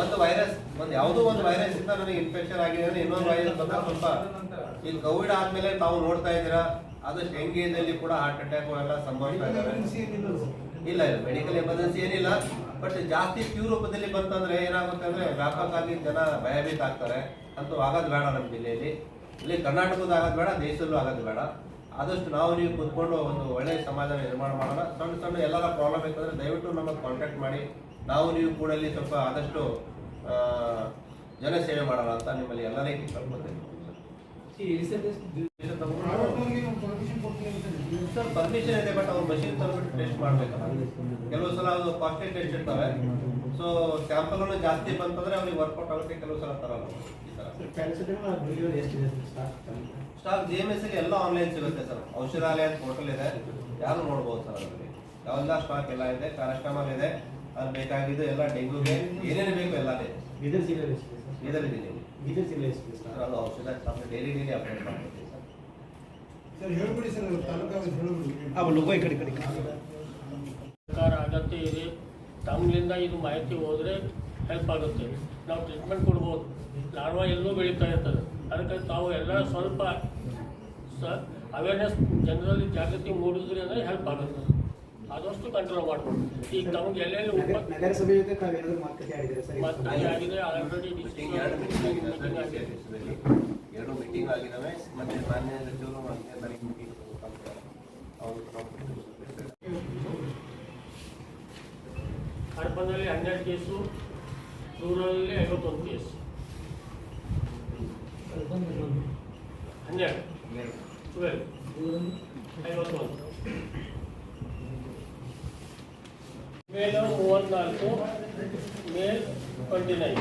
ಒಂದು ವೈರಸ್ ಒಂದು ಯಾವುದೋ ಒಂದು ವೈರಸ್ ಇಂದ ನನಗೆ ಇನ್ಫೆಕ್ಷನ್ ಆಗಿದೆ ಅಂದ್ರೆ ಇನ್ನೊಂದು ವೈರಸ್ ಬಂದ ಸ್ವಲ್ಪ ಈಗ ಕೋವಿಡ್ ಆದ್ಮೇಲೆ ತಾವು ನೋಡ್ತಾ ಇದ್ದೀರಾ? ಅದು ಹೆಂಗೇಜಲ್ಲಿ ಕೂಡ ಹಾರ್ಟ್ ಅಟ್ಯಾಕ್ ಎಲ್ಲ ಸಂಭವಿಸ್ತಾ ಇದ್ದಾರೆ. ಇಲ್ಲ ಇಲ್ಲ ಮೆಡಿಕಲ್ ಎಮರ್ಜೆನ್ಸಿ ಏನಿಲ್ಲ. ಬಟ್ ಜಾಸ್ತಿ ಕ್ಯೂ ರೂಪದಲ್ಲಿ ಬಂತಂದ್ರೆ ಏನಾಗುತ್ತೆ ಅಂದ್ರೆ ವ್ಯಾಪಕ ಆಗಿ ಜನ ಭಯಭೀತ ಆಗ್ತಾರೆ ಅಂತೂ ಆಗೋದು ಬೇಡ ನಮ್ಮ ಜಿಲ್ಲೆಯಲ್ಲಿ. ಇಲ್ಲಿ ಕರ್ನಾಟಕದ ಆಗೋದು ಬೇಡ ದೇಶದಲ್ಲೂ ಆಗೋದು ಬೇಡ. ಆದಷ್ಟು ನಾವು ನೀವು ಕೂತ್ಕೊಂಡು ಒಂದು ಒಳ್ಳೆಯ ಸಮಾಜ ನಿರ್ಮಾಣ ಮಾಡೋಣ. ಸಣ್ಣ ಸಣ್ಣ ಎಲ್ಲರ ಪ್ರಾಬ್ಲಮ್ ಇತ್ತಂದ್ರೆ ದಯವಿಟ್ಟು ನಮಗೆ ಕಾಂಟ್ಯಾಕ್ಟ್ ಮಾಡಿ. ನಾವು ನೀವು ಕೂಡ ಇಲ್ಲಿ ಸ್ವಲ್ಪ ಆದಷ್ಟು ಆ, ಜನ ಸೇವೆ ಮಾಡೋಣ ಅಂತ ನಿಮ್ಮಲ್ಲಿ ಎಲ್ಲರಿಗೆ ಕೇಳ್ಕೊತೇನೆ ಪ್ರಾಡಕ್ಟ್ನವ್ರಿಗೆ ನಾವು permission ಕೊಡ್ತೀವಿ ಅಂತ ಹೇಳಿದ್ವಿ. ಸರ್ ಪರ್ಮಿಷನ್ ಇದೆ ಬಟ್ ಅವ್ರು ಮಷಿನ್ ತಂದ್ಬಿಟ್ಟು ಟೆಸ್ಟ್ ಮಾಡ್ಬೇಕಲ್ಲ. ಕೆಲವು ಸಲ ಅದು ಕಾಸ್ಟ್ಲಿ ಟೆಸ್ಟ್ ಇರ್ತವೆ ಸೊ ಸ್ಯಾಂಪಲ್ ಜಾಸ್ತಿ ಬಂತಂದ್ರೆ ಅವ್ರಿಗೆ ವರ್ಕೌಟ್ ಆಗುತ್ತೆ ಕೆಲವು ಸಲ ತರಲ್ಲ. ಈ sir stock G M S ಎಲ್ಲ ಆನ್ಲೈನ್ ಸಿಗುತ್ತೆ ಸರ್. ಔಷಧಾಲಯ ಅಂತ ಹೋಟೆಲ್ ಇದೆ. ಯಾರು ನೋಡ್ಬೋದು ಸರ್ ಅದರಲ್ಲಿ? ಯಾವೆಲ್ಲ ಸ್ಟಾಕ್ ಎಲ್ಲ ಇದೆ ಪ್ಯಾರಾಸ್ಟಮಾಲ್ ಇದೆ ಅದು ಬೇಕಾಗಿದ್ದು ಎಲ್ಲ ಡೆಂಗ್ಯೂಗೆ ಏನೇನು ಬೇಕು ಎಲ್ಲ ಇದೆ ಬೀದರ್ ಜಿಲ್ಲೆಯಲ್ಲಿ ಬೀದರ್ ಇದೆ ಬೀದರ್ ಜಿಲ್ಲೆ ಅದು ಔಷಧ ಡೈಲಿ ಡೈಲಿ ಅಪ್ಡೇಟ್ ಮಾಡ್ತೀವಿ ಸರ್ ಸರ್ ಹೇಳ್ಬಿಡಿ ಸರ್ ತಾಲೂಕಾ ಹೇಳ್ಬಿಡಿ ಆ ಲೋಗೋ ಈ ಕಡೆ ಈ ಕಡೆ ಸರ್ಕಾರ ಅಗತ್ಯ ಇದೆ. ತಮ್ಮಿಂದ ಇದು ಮಾಹಿತಿ ಹೋದರೆ ಹೆಲ್ಪ್ ಆಗುತ್ತೆ. ನಾವು ಟ್ರೀಟ್ಮೆಂಟ್ ಕೊಡ್ಬೋದು. ಲಾರ್ವಾ ಎಲ್ಲೂ ಬೆಳೀತಾ ಇರ್ತದೆ. ಅದಕ್ಕೆ ತಾವು ಎಲ್ಲ ಸ್ವಲ್ಪ ಸ ಅವೇರ್ನೆಸ್ ಜನರಲ್ಲಿ ಜಾಗೃತಿ ಮೂಡಿದ್ರಿ ಅಂದರೆ ಹೆಲ್ಪ್ ಆಗುತ್ತೆ. ಆದಷ್ಟು ಕಂಟ್ರೋಲ್ ಮಾಡ್ಬೋದು. ಈಗ ನಮ್ಗೆ ಎಲ್ಲೆಲ್ಲಿ ಮಾತುಕತೆ ಆಗಿದೆ ಆಲ್ರೆಡಿ ಮೀಟಿಂಗ್ ಆಗಿದೆ. ಸರ್ ಮೀಟಿಂಗ್ ಆಗಿದೆ ದೇಶದಲ್ಲಿ. ಎರಡು ಮೀಟಿಂಗ್ ಆಗಿದ್ದಾವೆ ಮತ್ತೆ ಮಾನ್ಯ ಸಚಿವರು ಹತ್ತನೇ ತಾರೀಕು ಮೀಟಿಂಗ್ ಅವರು ಹಡಪದಲ್ಲಿ ಹನ್ನೆರಡು ಕೇಸು ರೂರಲಲ್ಲಿ ಐವತ್ತೊಂದು ಕೇಸು ಹನ್ನೆರಡು ಟ್ವೆಲ್ ಐವತ್ತೊಂದು ಮೇಲ್ ಮೂವತ್ನಾಲ್ಕು ಮೇಲ್ ಟ್ವೆಂಟಿ ನೈನ್